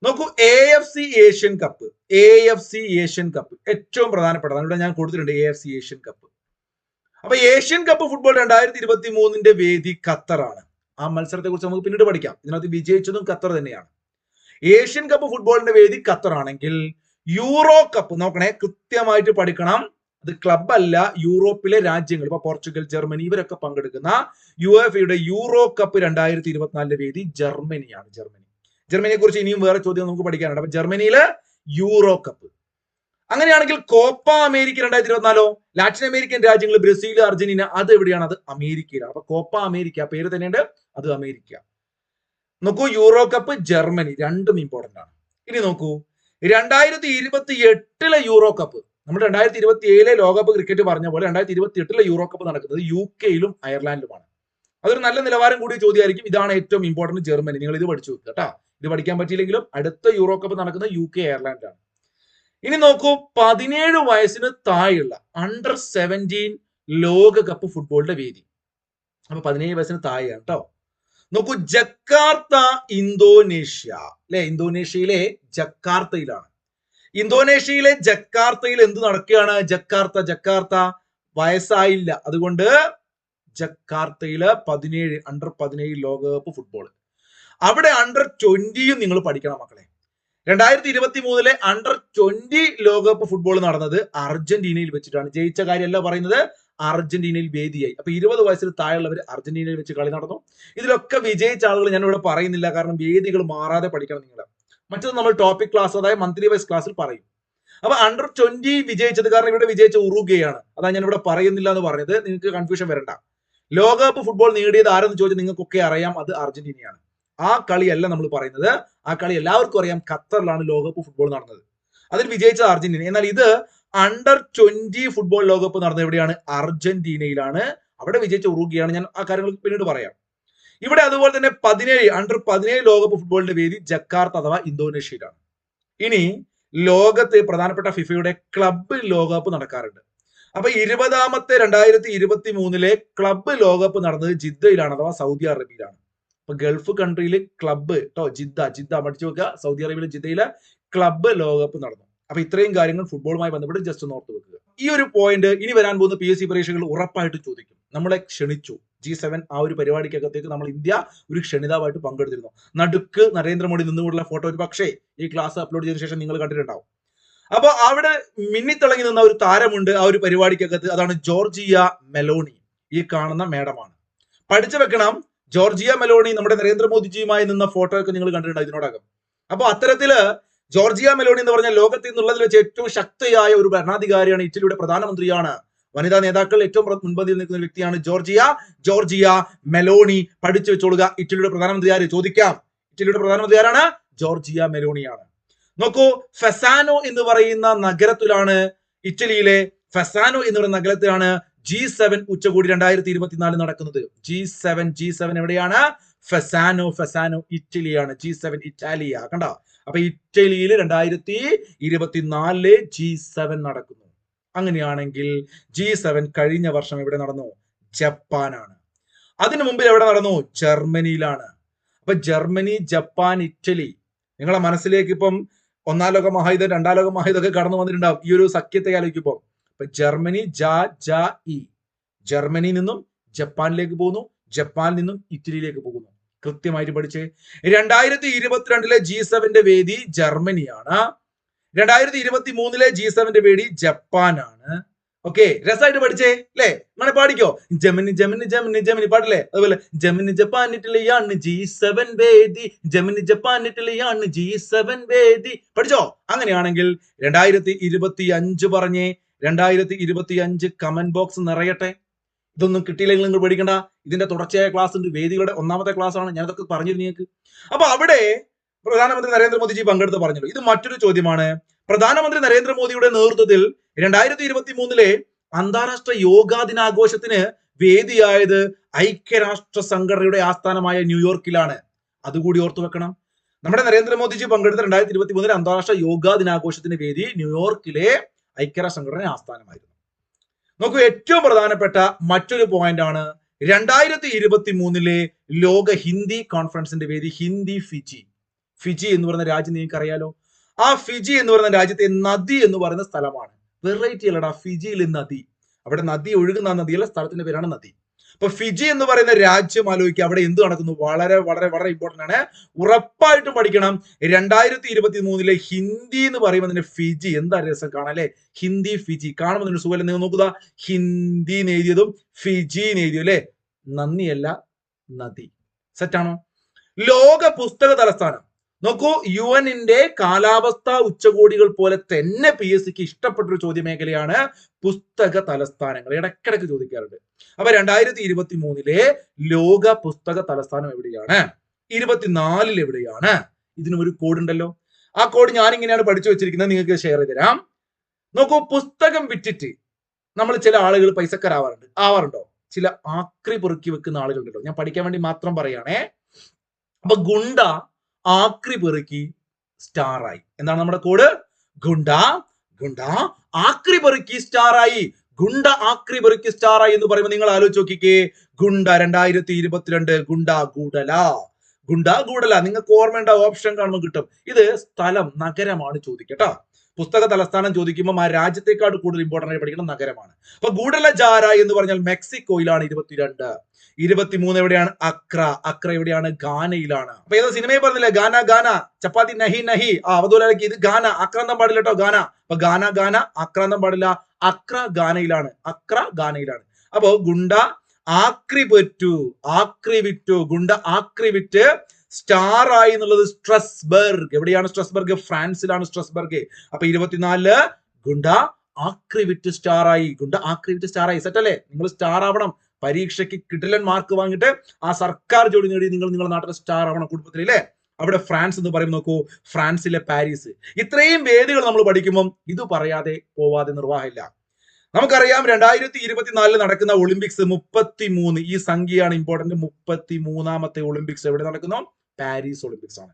നോക്കൂ A F C Asian cup A F C Asian cup ഏറ്റവും പ്രധാനപ്പെട്ടതാണ് ഇവിടെ ഞാൻ കൊടുത്തിട്ടുണ്ട് A F C Asian cup അപ്പൊ ഏഷ്യൻ കപ്പ് ഫുട്ബോൾ രണ്ടായിരത്തി ഇരുപത്തി മൂന്നിന്റെ വേദി ഖത്തറാണ്. ആ മത്സരത്തെ കുറിച്ച് നമുക്ക് പിന്നീട് പഠിക്കാം. ഇതിനകത്ത് വിജയിച്ചതും ഖത്തർ തന്നെയാണ്. ഏഷ്യൻ കപ്പ് ഫുട്ബോളിന്റെ വേദി ഖത്തറാണെങ്കിൽ യൂറോ കപ്പ് നോക്കണേ കൃത്യമായിട്ട് പഠിക്കണം. അത് അല്ല യൂറോപ്പിലെ രാജ്യങ്ങൾ. ഇപ്പൊ പോർച്ചുഗൽ ജർമ്മനി ഇവരൊക്കെ പങ്കെടുക്കുന്ന യു എഫ് യുടെ യൂറോ കപ്പ് രണ്ടായിരത്തി ഇരുപത്തിനാലിന്റെ വേദി ജർമ്മനിയാണ് ജർമ്മനി. ജർമ്മനിയെ കുറിച്ച് ഇനിയും വേറെ ചോദ്യം നമുക്ക് പഠിക്കാനുണ്ട്. അപ്പൊ ജർമ്മനിയിലെ യൂറോ കപ്പ് അങ്ങനെയാണെങ്കിൽ കോപ്പ അമേരിക്ക രണ്ടായിരത്തി ഇരുപത്തിനാലോ ലാറ്റിൻ അമേരിക്കൻ രാജ്യങ്ങൾ ബ്രസീൽ അർജന്റീന അത് എവിടെയാണ്? അത് അമേരിക്കയിലാണ് അപ്പൊ കോപ്പ അമേരിക്ക പേര് തന്നെയുണ്ട്. അത് അമേരിക്ക. നോക്കൂ യൂറോ കപ്പ് ജർമ്മനി രണ്ടും ഇമ്പോർട്ടന്റ് ആണ്. ഇനി നോക്കൂ രണ്ടായിരത്തി ഇരുപത്തി എട്ടിലെ യൂറോ കപ്പ് നമ്മൾ രണ്ടായിരത്തി ഇരുപത്തി ഏഴിലെ ലോകകപ്പ് ക്രിക്കറ്റ് പറഞ്ഞ പോലെ രണ്ടായിരത്തി ഇരുപത്തി എട്ടിലെ യൂറോ കപ്പ് നടക്കുന്നത് യു കെയിലും അയർലാൻഡിലുമാണ് അതൊരു നല്ല നിലവാരം കൂടിയ ചോദ്യമായിരിക്കും. ഇതാണ് ഏറ്റവും ഇമ്പോർട്ടന്റ് ജർമ്മനി. നിങ്ങൾ ഇത് പഠിച്ചു വെക്കുക കേട്ടോ. ഇത് പഠിക്കാൻ പറ്റിയില്ലെങ്കിലും അടുത്ത യൂറോ കപ്പ് നടക്കുന്നത് യു കെ അയർലാൻഡിലാണ് ഇനി നോക്കൂ പതിനേഴ് വയസ്സിന് താഴെയുള്ള അണ്ടർ സെവന്റീൻ ലോകകപ്പ് ഫുട്ബോളിന്റെ വേദി. അപ്പൊ പതിനേഴ് വയസ്സിന് താഴെയാണ് കേട്ടോ. നോക്കൂ ജക്കാർത്ത ഇന്തോനേഷ്യ. അല്ലെ ഇന്തോനേഷ്യയിലെ ജക്കാർത്തയിലാണ്. ഇന്തോനേഷ്യയിലെ ജക്കാർത്തയിൽ എന്ത് നടക്കുകയാണ്? Jakarta Jakarta. വയസ്സായില്ല. അതുകൊണ്ട് ജക്കാർത്തയിൽ പതിനേഴ് അണ്ടർ പതിനേഴ് ലോകകപ്പ് ഫുട്ബോൾ അവിടെ അണ്ടർ ട്വന്റിയും നിങ്ങൾ പഠിക്കണം മക്കളെ. രണ്ടായിരത്തി ഇരുപത്തി മൂന്നിലെ അണ്ടർ ട്വന്റി ലോകകപ്പ് ഫുട്ബോൾ നടന്നത് അർജന്റീനയിൽ വെച്ചിട്ടാണ്. ജയിച്ച കാര്യമല്ല പറയുന്നത് അർജന്റീനയിൽ വേദിയായി. അപ്പൊ ഇരുപത് വയസ്സിൽ താഴെയുള്ളവർ അർജന്റീനയിൽ വെച്ച് കളി നടന്നു ഇതിലൊക്കെ വിജയിച്ച ആളുകൾ ഞാൻ ഇവിടെ പറയുന്നില്ല. കാരണം വേദികൾ മാറാതെ പഠിക്കണം നിങ്ങൾ മറ്റത് നമ്മൾ ടോപ്പിക് ക്ലാസ് അതായത് മന്ത്ലി വൈസ് ക്ലാസ്സിൽ പറയും. അപ്പൊ അണ്ടർ ട്വന്റി വിജയിച്ചത് കാരണം ഇവിടെ വിജയിച്ച ഉറുഗയാണ്. അതാ ഞാൻ ഇവിടെ പറയുന്നില്ല എന്ന് പറഞ്ഞത്. നിങ്ങൾക്ക് കൺഫ്യൂഷൻ വരണ്ട. ലോകകപ്പ് ഫുട്ബോൾ നേടിയത് ആരെന്ന് ചോദിച്ചാൽ നിങ്ങൾക്കൊക്കെ അറിയാം അത് അർജന്റീനയാണ്. ആ കളിയല്ല നമ്മൾ പറയുന്നത്. ആ കളി എല്ലാവർക്കും അറിയാം ഖത്തറിലാണ് ലോകകപ്പ് ഫുട്ബോൾ നടന്നത്. അതിൽ വിജയിച്ചത് അർജന്റീന എന്നാൽ ഇത് അണ്ടർ ട്വന്റി ഫുട്ബോൾ ലോകകപ്പ് നടന്നത് എവിടെയാണ്? അർജന്റീനയിലാണ്. അവിടെ വിജയിച്ച ഉറുഗിയാണ്. ഞാൻ ആ കാര്യങ്ങൾ പിന്നീട് പറയാം. ഇവിടെ അതുപോലെ തന്നെ പതിനേഴ് അണ്ടർ പതിനേഴ് ലോകകപ്പ് ഫുട്ബോളിന്റെ വേദി ജക്കാർത്ത അഥവാ ഇന്തോനേഷ്യയിലാണ്. ഇനി ലോകത്ത് പ്രധാനപ്പെട്ട ഫിഫയുടെ ക്ലബ്ബ് ലോകകപ്പ് നടക്കാറുണ്ട്. അപ്പൊ ഇരുപതാമത്തെ രണ്ടായിരത്തി ഇരുപത്തി മൂന്നിലെ ക്ലബ്ബ് ലോകകപ്പ് നടന്നത് ജിദ്ദയിലാണ് അഥവാ സൗദി അറേബ്യയിലാണ്. അപ്പൊ ഗൾഫ് കൺട്രിയിൽ ക്ലബ്ബ് കേട്ടോ ജിദ്ദ ജിദ്ദ പഠിച്ചു വെക്കുക. സൗദി അറേബ്യയിലെ ജിദ്ദയിലെ ക്ലബ്ബ് ലോകകപ്പ് നടന്നു. അപ്പൊ ഇത്രയും കാര്യങ്ങൾ ഫുട്ബോളുമായി ബന്ധപ്പെട്ട് ജസ്റ്റ് ഒന്ന് ഓർത്ത് വെക്കുക. ഈ ഒരു പോയിന്റ് ഇനി വരാൻ പോകുന്ന പി എസ് സി പരീക്ഷകൾ ഉറപ്പായിട്ട് ചോദിക്കും. നമ്മളെ ക്ഷണിച്ചു. ജി സെവൻ ആ ഒരു പരിപാടിക്കകത്തേക്ക് നമ്മൾ ഇന്ത്യ ഒരു ക്ഷണിതാവായിട്ട് പങ്കെടുത്തിരുന്നു. നടുക്ക് നരേന്ദ്രമോദി നിന്നുകൊണ്ടുള്ള ഫോട്ടോ പക്ഷേ ഈ ക്ലാസ് അപ്ലോഡ് ചെയ്തതിനു ശേഷം നിങ്ങൾ കണ്ടിട്ടുണ്ടാവും. അപ്പൊ അവിടെ മിന്നിത്തിളങ്ങി നിന്ന ഒരു താരമുണ്ട് ആ ഒരു പരിപാടിക്കകത്ത്. അതാണ് ജോർജിയ മെലോണി. ഈ കാണുന്ന മേഡമാണ്. പഠിച്ചു വെക്കണം. ജോർജിയ മെലോണി നമ്മുടെ നരേന്ദ്രമോദിജിയുമായി നിന്ന ഫോട്ടോ ഒക്കെ നിങ്ങൾ കണ്ടിട്ടുണ്ടാവും ഇതിനോടകം. അപ്പൊ അത്തരത്തിൽ ജോർജിയ മെലോണി എന്ന് പറഞ്ഞാൽ ലോകത്തിൽ നിന്നുള്ളതിൽ വെച്ച് ഏറ്റവും ശക്തിയായ ഒരു ഭരണാധികാരിയാണ് ഇറ്റലിയുടെ പ്രധാനമന്ത്രിയാണ് വനിതാ നേതാക്കൾ ഏറ്റവും മുൻപന്തിയിൽ നിൽക്കുന്ന ഒരു വ്യക്തിയാണ് ജോർജിയ. ജോർജിയ മെലോണി പഠിച്ചു വെച്ചോളുക. ഇറ്റലിയുടെ പ്രധാനമന്ത്രി ആര്? ചോദിക്കാം. ഇറ്റലിയുടെ പ്രധാനമന്ത്രി ആരാണ്? ജോർജിയ മെലോണിയാണ്. നോക്കൂ ഫെസാനോ എന്ന് പറയുന്ന നഗരത്തിലാണ് ഇറ്റലിയിലെ ഫെസാനോ എന്ന് പറയുന്ന നഗരത്തിലാണ് ജി സെവൻ ഉച്ചകോടി രണ്ടായിരത്തി ഇരുപത്തിനാല് നടക്കുന്നത്. ജി സെവൻ ജി സെവൻ എവിടെയാണ്? Fasano Fasano ഇറ്റലിയാണ്. G seven Italia. കണ്ടോ? അപ്പൊ ഇറ്റലിയിൽ രണ്ടായിരത്തി ഇരുപത്തിനാലിൽ ജി സെവൻ നടക്കുന്നു. അങ്ങനെയാണെങ്കിൽ ജി സെവൻ കഴിഞ്ഞ വർഷം എവിടെ നടന്നു. ജപ്പാനാണ്. അതിനു മുമ്പിൽ എവിടെ നടന്നു? ജർമ്മനിയിലാണ്. അപ്പൊ ജർമ്മനി ജപ്പാൻ ഇറ്റലി. നിങ്ങളെ മനസ്സിലേക്ക് ഇപ്പം ഒന്നാം ലോക മഹായുധം രണ്ടാം ലോക മഹായുധം ഒക്കെ കടന്നു വന്നിട്ടുണ്ടാവും. ഈ ഒരു സഖ്യത്തെ ആലോചിക്കുമ്പോൾ അപ്പൊ ജർമ്മനി ജാ ജ ഇ. ജർമ്മനിയിൽ നിന്നും ജപ്പാനിലേക്ക് പോകുന്നു. ജപ്പാനിൽ നിന്നും ഇറ്റലിയിലേക്ക് പോകുന്നു. കൃത്യമായിട്ട് പഠിച്ച്. രണ്ടായിരത്തി ഇരുപത്തിരണ്ടിലെ ജി സെവന്റെ വേദി ജർമ്മനിയാണ്. രണ്ടായിരത്തി ഇരുപത്തി മൂന്നിലെ ജി സെവന്റെ പേടി ജപ്പാനാണ്. ഓക്കെ രസമായിട്ട് പഠിച്ചേ അല്ലേ നമ്മളെ പാടിക്കോ. ജമിനി ജമിനി ജമിനി ജമിനി പാടില്ലേ അതുപോലെ ജമിനി ജപ്പാൻ ഇറ്റലിയാണ് ജി സെവൻ വേദി ജമിനി ജപ്പാൻ ഇറ്റലിയാണ് ജി സെവൻ വേദി പഠിച്ചോ? അങ്ങനെയാണെങ്കിൽ രണ്ടായിരത്തി ഇരുപത്തി അഞ്ച് പറഞ്ഞേ രണ്ടായിരത്തി ഇരുപത്തി അഞ്ച് കമന്റ് ബോക്സ് നിറയട്ടെ. ഇതൊന്നും കിട്ടിയില്ലെങ്കിൽ നിങ്ങൾ പേടിക്കണ്ട. ഇതിന്റെ തുടർച്ചയായ ക്ലാസ് ഉണ്ട്. വേദികളുടെ ഒന്നാമത്തെ ക്ലാസ് ആണ്. ഞാനതൊക്കെ പറഞ്ഞിരുന്നു നിങ്ങൾക്ക്. അപ്പൊ അവിടെ പ്രധാനമന്ത്രി നരേന്ദ്രമോദിജി പങ്കെടുത്ത് പറഞ്ഞല്ലോ. ഇത് മറ്റൊരു ചോദ്യമാണ്. പ്രധാനമന്ത്രി നരേന്ദ്രമോദിയുടെ നേതൃത്വത്തിൽ രണ്ടായിരത്തി ഇരുപത്തി മൂന്നിലെ അന്താരാഷ്ട്ര യോഗാ ദിനാഘോഷത്തിന് വേദിയായത് ഐക്യരാഷ്ട്ര സംഘടനയുടെ ആസ്ഥാനമായ ന്യൂയോർക്കിലാണ്. അതുകൂടി ഓർത്തു വെക്കണം. നമ്മുടെ നരേന്ദ്രമോദിജി പങ്കെടുത്ത രണ്ടായിരത്തി ഇരുപത്തി മൂന്നിലെ അന്താരാഷ്ട്ര യോഗാ ദിനാഘോഷത്തിന് വേദി ന്യൂയോർക്കിലെ ഐക്യരാഷ്ട്ര സംഘടന ആസ്ഥാനമായിരുന്നു. നോക്കൂ ഏറ്റവും പ്രധാനപ്പെട്ട മറ്റൊരു പോയിന്റ് ആണ് രണ്ടായിരത്തി ഇരുപത്തി മൂന്നിലെ ലോക ഹിന്ദി കോൺഫറൻസിന്റെ വേദി ഹിന്ദി ഫിജി. ഫിജി എന്ന് പറയുന്ന രാജ്യം നിങ്ങൾക്ക് അറിയാലോ ആ ഫിജി എന്ന് പറയുന്ന രാജ്യത്തെ നദി എന്ന് പറയുന്ന സ്ഥലമാണ്. വെറൈറ്റി അല്ലടാ ഫിജിയിൽ നദി. അവിടെ നദി ഒഴുകുന്ന നദിയുള്ള സ്ഥലത്തിന്റെ പേരാണ് നദി. അപ്പൊ ഫിജി എന്ന് പറയുന്ന രാജ്യം ആലോചിക്കുക. അവിടെ എന്ത് നടക്കുന്നു? വളരെ വളരെ വളരെ ഇമ്പോർട്ടന്റ് ആണ്. ഉറപ്പായിട്ടും പഠിക്കണം. രണ്ടായിരത്തി ഇരുപത്തി മൂന്നിലെ ഹിന്ദി എന്ന് പറയുമ്പോൾ തന്നെ ഫിജി എന്താ രസം കാണാം അല്ലെ? ഹിന്ദി ഫിജി. കാണുമ്പോൾ തന്നെ സുഖം നിങ്ങൾ നോക്കുക. ഹിന്ദി നേതിയതും എഴുതിയതും ഫിജി എന്ന് എഴുതിയും അല്ലെ? നന്ദിയല്ല നദി. സെറ്റാണോ ലോക പുസ്തക തലസ്ഥാനം നോക്കൂ യു എന്നിന്റെ കാലാവസ്ഥാ ഉച്ചകോടികൾ പോലെ തന്നെ പി എസ് സിക്ക് ഇഷ്ടപ്പെട്ട ഒരു ചോദ്യ മേഖലയാണ് പുസ്തക തലസ്ഥാനങ്ങൾ. ഇടയ്ക്കിടയ്ക്ക് ചോദിക്കാറുണ്ട്. അപ്പൊ രണ്ടായിരത്തി ഇരുപത്തി മൂന്നിലെ ലോക പുസ്തക തലസ്ഥാനം എവിടെയാണ്? ഇരുപത്തിനാലിൽ എവിടെയാണ്? ഇതിനും ഒരു കോഡ് ഉണ്ടല്ലോ. ആ കോഡ് ഞാൻ ഇങ്ങനെയാണ് പഠിച്ചു വെച്ചിരിക്കുന്നത്. നിങ്ങൾക്ക് ഷെയർ ചെയ്ത് തരാം. നോക്കൂ പുസ്തകം വിറ്റിട്ട് നമ്മൾ ചില ആളുകൾ പൈസക്കാരാവാറുണ്ട്. ആവാറുണ്ടോ? ചില ആക്രി പൊറുക്കി വെക്കുന്ന ആളുകളുണ്ടല്ലോ. ഞാൻ പഠിക്കാൻ വേണ്ടി മാത്രം പറയുകയാണേ. അപ്പൊ ഗുണ്ട ആക്രി പെറുക്കി സ്റ്റാർ ആയി എന്താണ് നമ്മുടെ കോഡ് ഗുണ്ട ഗുണ്ട ആക്രി പെറുക്കി സ്റ്റാർ ആയി ഗുണ്ട ആക്രി പെറുക്കി സ്റ്റാർ ആയി എന്ന് പറയുമ്പോൾ നിങ്ങൾ ആലോചിച്ച് നോക്കിക്കേ. ഗുണ്ട രണ്ടായിരത്തി ഇരുപത്തിരണ്ട് ഗുണ്ട ഗൂഡല ഗുണ്ട ഗൂഡല നിങ്ങൾക്ക് ഓർമ്മേണ്ട ഓപ്ഷൻ കാണുമ്പോൾ കിട്ടും. ഇത് സ്ഥലം നഗരമാണ് ചോദിക്കട്ടോ. പുസ്തക തലസ്ഥാനം ചോദിക്കുമ്പോൾ ആ രാജ്യത്തെക്കാട് കൂടുതൽ ഇമ്പോർട്ടന്റ് ആയി പഠിക്കുന്ന നഗരമാണ്. അപ്പൊ ഗൂഡലജാര എന്ന് പറഞ്ഞാൽ മെക്സിക്കോയിലാണ് ഇരുപത്തിരണ്ട്. ഇരുപത്തിമൂന്ന് എവിടെയാണ്? അക്ര. അക്ര എവിടെയാണ്? ഗാനയിലാണ് അപ്പൊ ഏതോ സിനിമയെ പറഞ്ഞില്ലേ? ഗാന ഗാന ചപ്പാത്തി നഹി നഹി. ആ അവതൂലക്ക് ഇത് ഗാന അക്രാന്തം പാടില്ല കേട്ടോ ഗാന അപ്പൊ ഗാന ഗാന അക്രാന്തം പാടില്ല. അക്ര ഗാനയിലാണ് അക്ര ഗാനയിലാണ് അപ്പോ ഗുണ്ട ആക്രി പറ്റു. ആക്രി വിറ്റു. ഗുണ്ട ആക്രി വിറ്റ് സ്റ്റാർ ആയി എന്നുള്ളത് സ്ട്രെസ്ബർഗ്. എവിടെയാണ് സ്ട്രസ്ബർഗ്? ഫ്രാൻസിലാണ് സ്ട്രസ്ബർഗ്. അപ്പൊ ഇരുപത്തിനാലിൽ ഗുണ്ട ആക്രിവിറ്റ് സ്റ്റാർ ആയി. ഗുണ്ട ആക്രിവിറ്റ് സ്റ്റാർ ആയി. സെറ്റ് അല്ലേ? നിങ്ങൾ സ്റ്റാർ ആവണം. പരീക്ഷയ്ക്ക് കിടിലൻ മാർക്ക് വാങ്ങിയിട്ട് ആ സർക്കാർ ജോലി നേടി നിങ്ങൾ നിങ്ങളുടെ നാട്ടിലെ സ്റ്റാർ ആവണം കുടുംബത്തിൽ അല്ലേ അവിടെ ഫ്രാൻസ് എന്ന് പറയുമ്പോൾ നോക്കൂ ഫ്രാൻസിലെ പാരീസ്. ഇത്രയും വേദികൾ നമ്മൾ പഠിക്കുമ്പോൾ ഇത് പറയാതെ പോവാതെ നിർവാഹമില്ല. നമുക്കറിയാം രണ്ടായിരത്തി ഇരുപത്തിനാലിൽ നടക്കുന്ന ഒളിമ്പിക്സ് മുപ്പത്തി മൂന്ന് ഈ സംഖ്യയാണ് ഇമ്പോർട്ടന്റ് മുപ്പത്തി മൂന്നാമത്തെ ഒളിമ്പിക്സ് എവിടെ നടക്കുന്നു? പാരീസ് ഒളിമ്പിക്സ് ആണ്.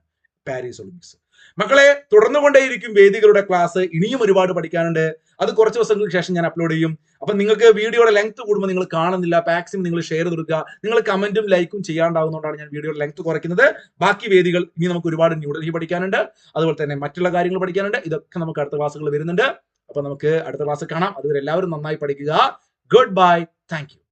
Paris Olympics. മക്കളെ തുടർന്നുകൊണ്ടേയിരിക്കും വേദികളുടെ ക്ലാസ് ഇനിയും ഒരുപാട് പഠിക്കാനുണ്ട്. അത് കുറച്ച് ദിവസങ്ങൾക്ക് ശേഷം ഞാൻ അപ്ലോഡ് ചെയ്യും. അപ്പൊ നിങ്ങൾക്ക് വീഡിയോയുടെ ലെങ്ത് കൂടുമ്പോൾ നിങ്ങൾ കാണുന്നില്ല. മാക്സിമം നിങ്ങൾ ഷെയർ കൊടുക്കുക. നിങ്ങൾ കമന്റും ലൈക്കും ചെയ്യാണ്ടാവുന്നതുകൊണ്ടാണ് ഞാൻ വീഡിയോയുടെ ലെങ്ത് കുറയ്ക്കുന്നത്. ബാക്കി വേദികൾ ഇനി നമുക്ക് ഒരുപാട് ന്യൂഡൽഹി പഠിക്കാനുണ്ട്. അതുപോലെ തന്നെ മറ്റുള്ള കാര്യങ്ങൾ പഠിക്കാനുണ്ട്. ഇതൊക്കെ നമുക്ക് അടുത്ത ക്ലാസ്സുകൾ വരുന്നുണ്ട്. അപ്പൊ നമുക്ക് അടുത്ത ക്ലാസ് കാണാം. അതുവരെ എല്ലാവരും നന്നായി പഠിക്കുക. Good bye thank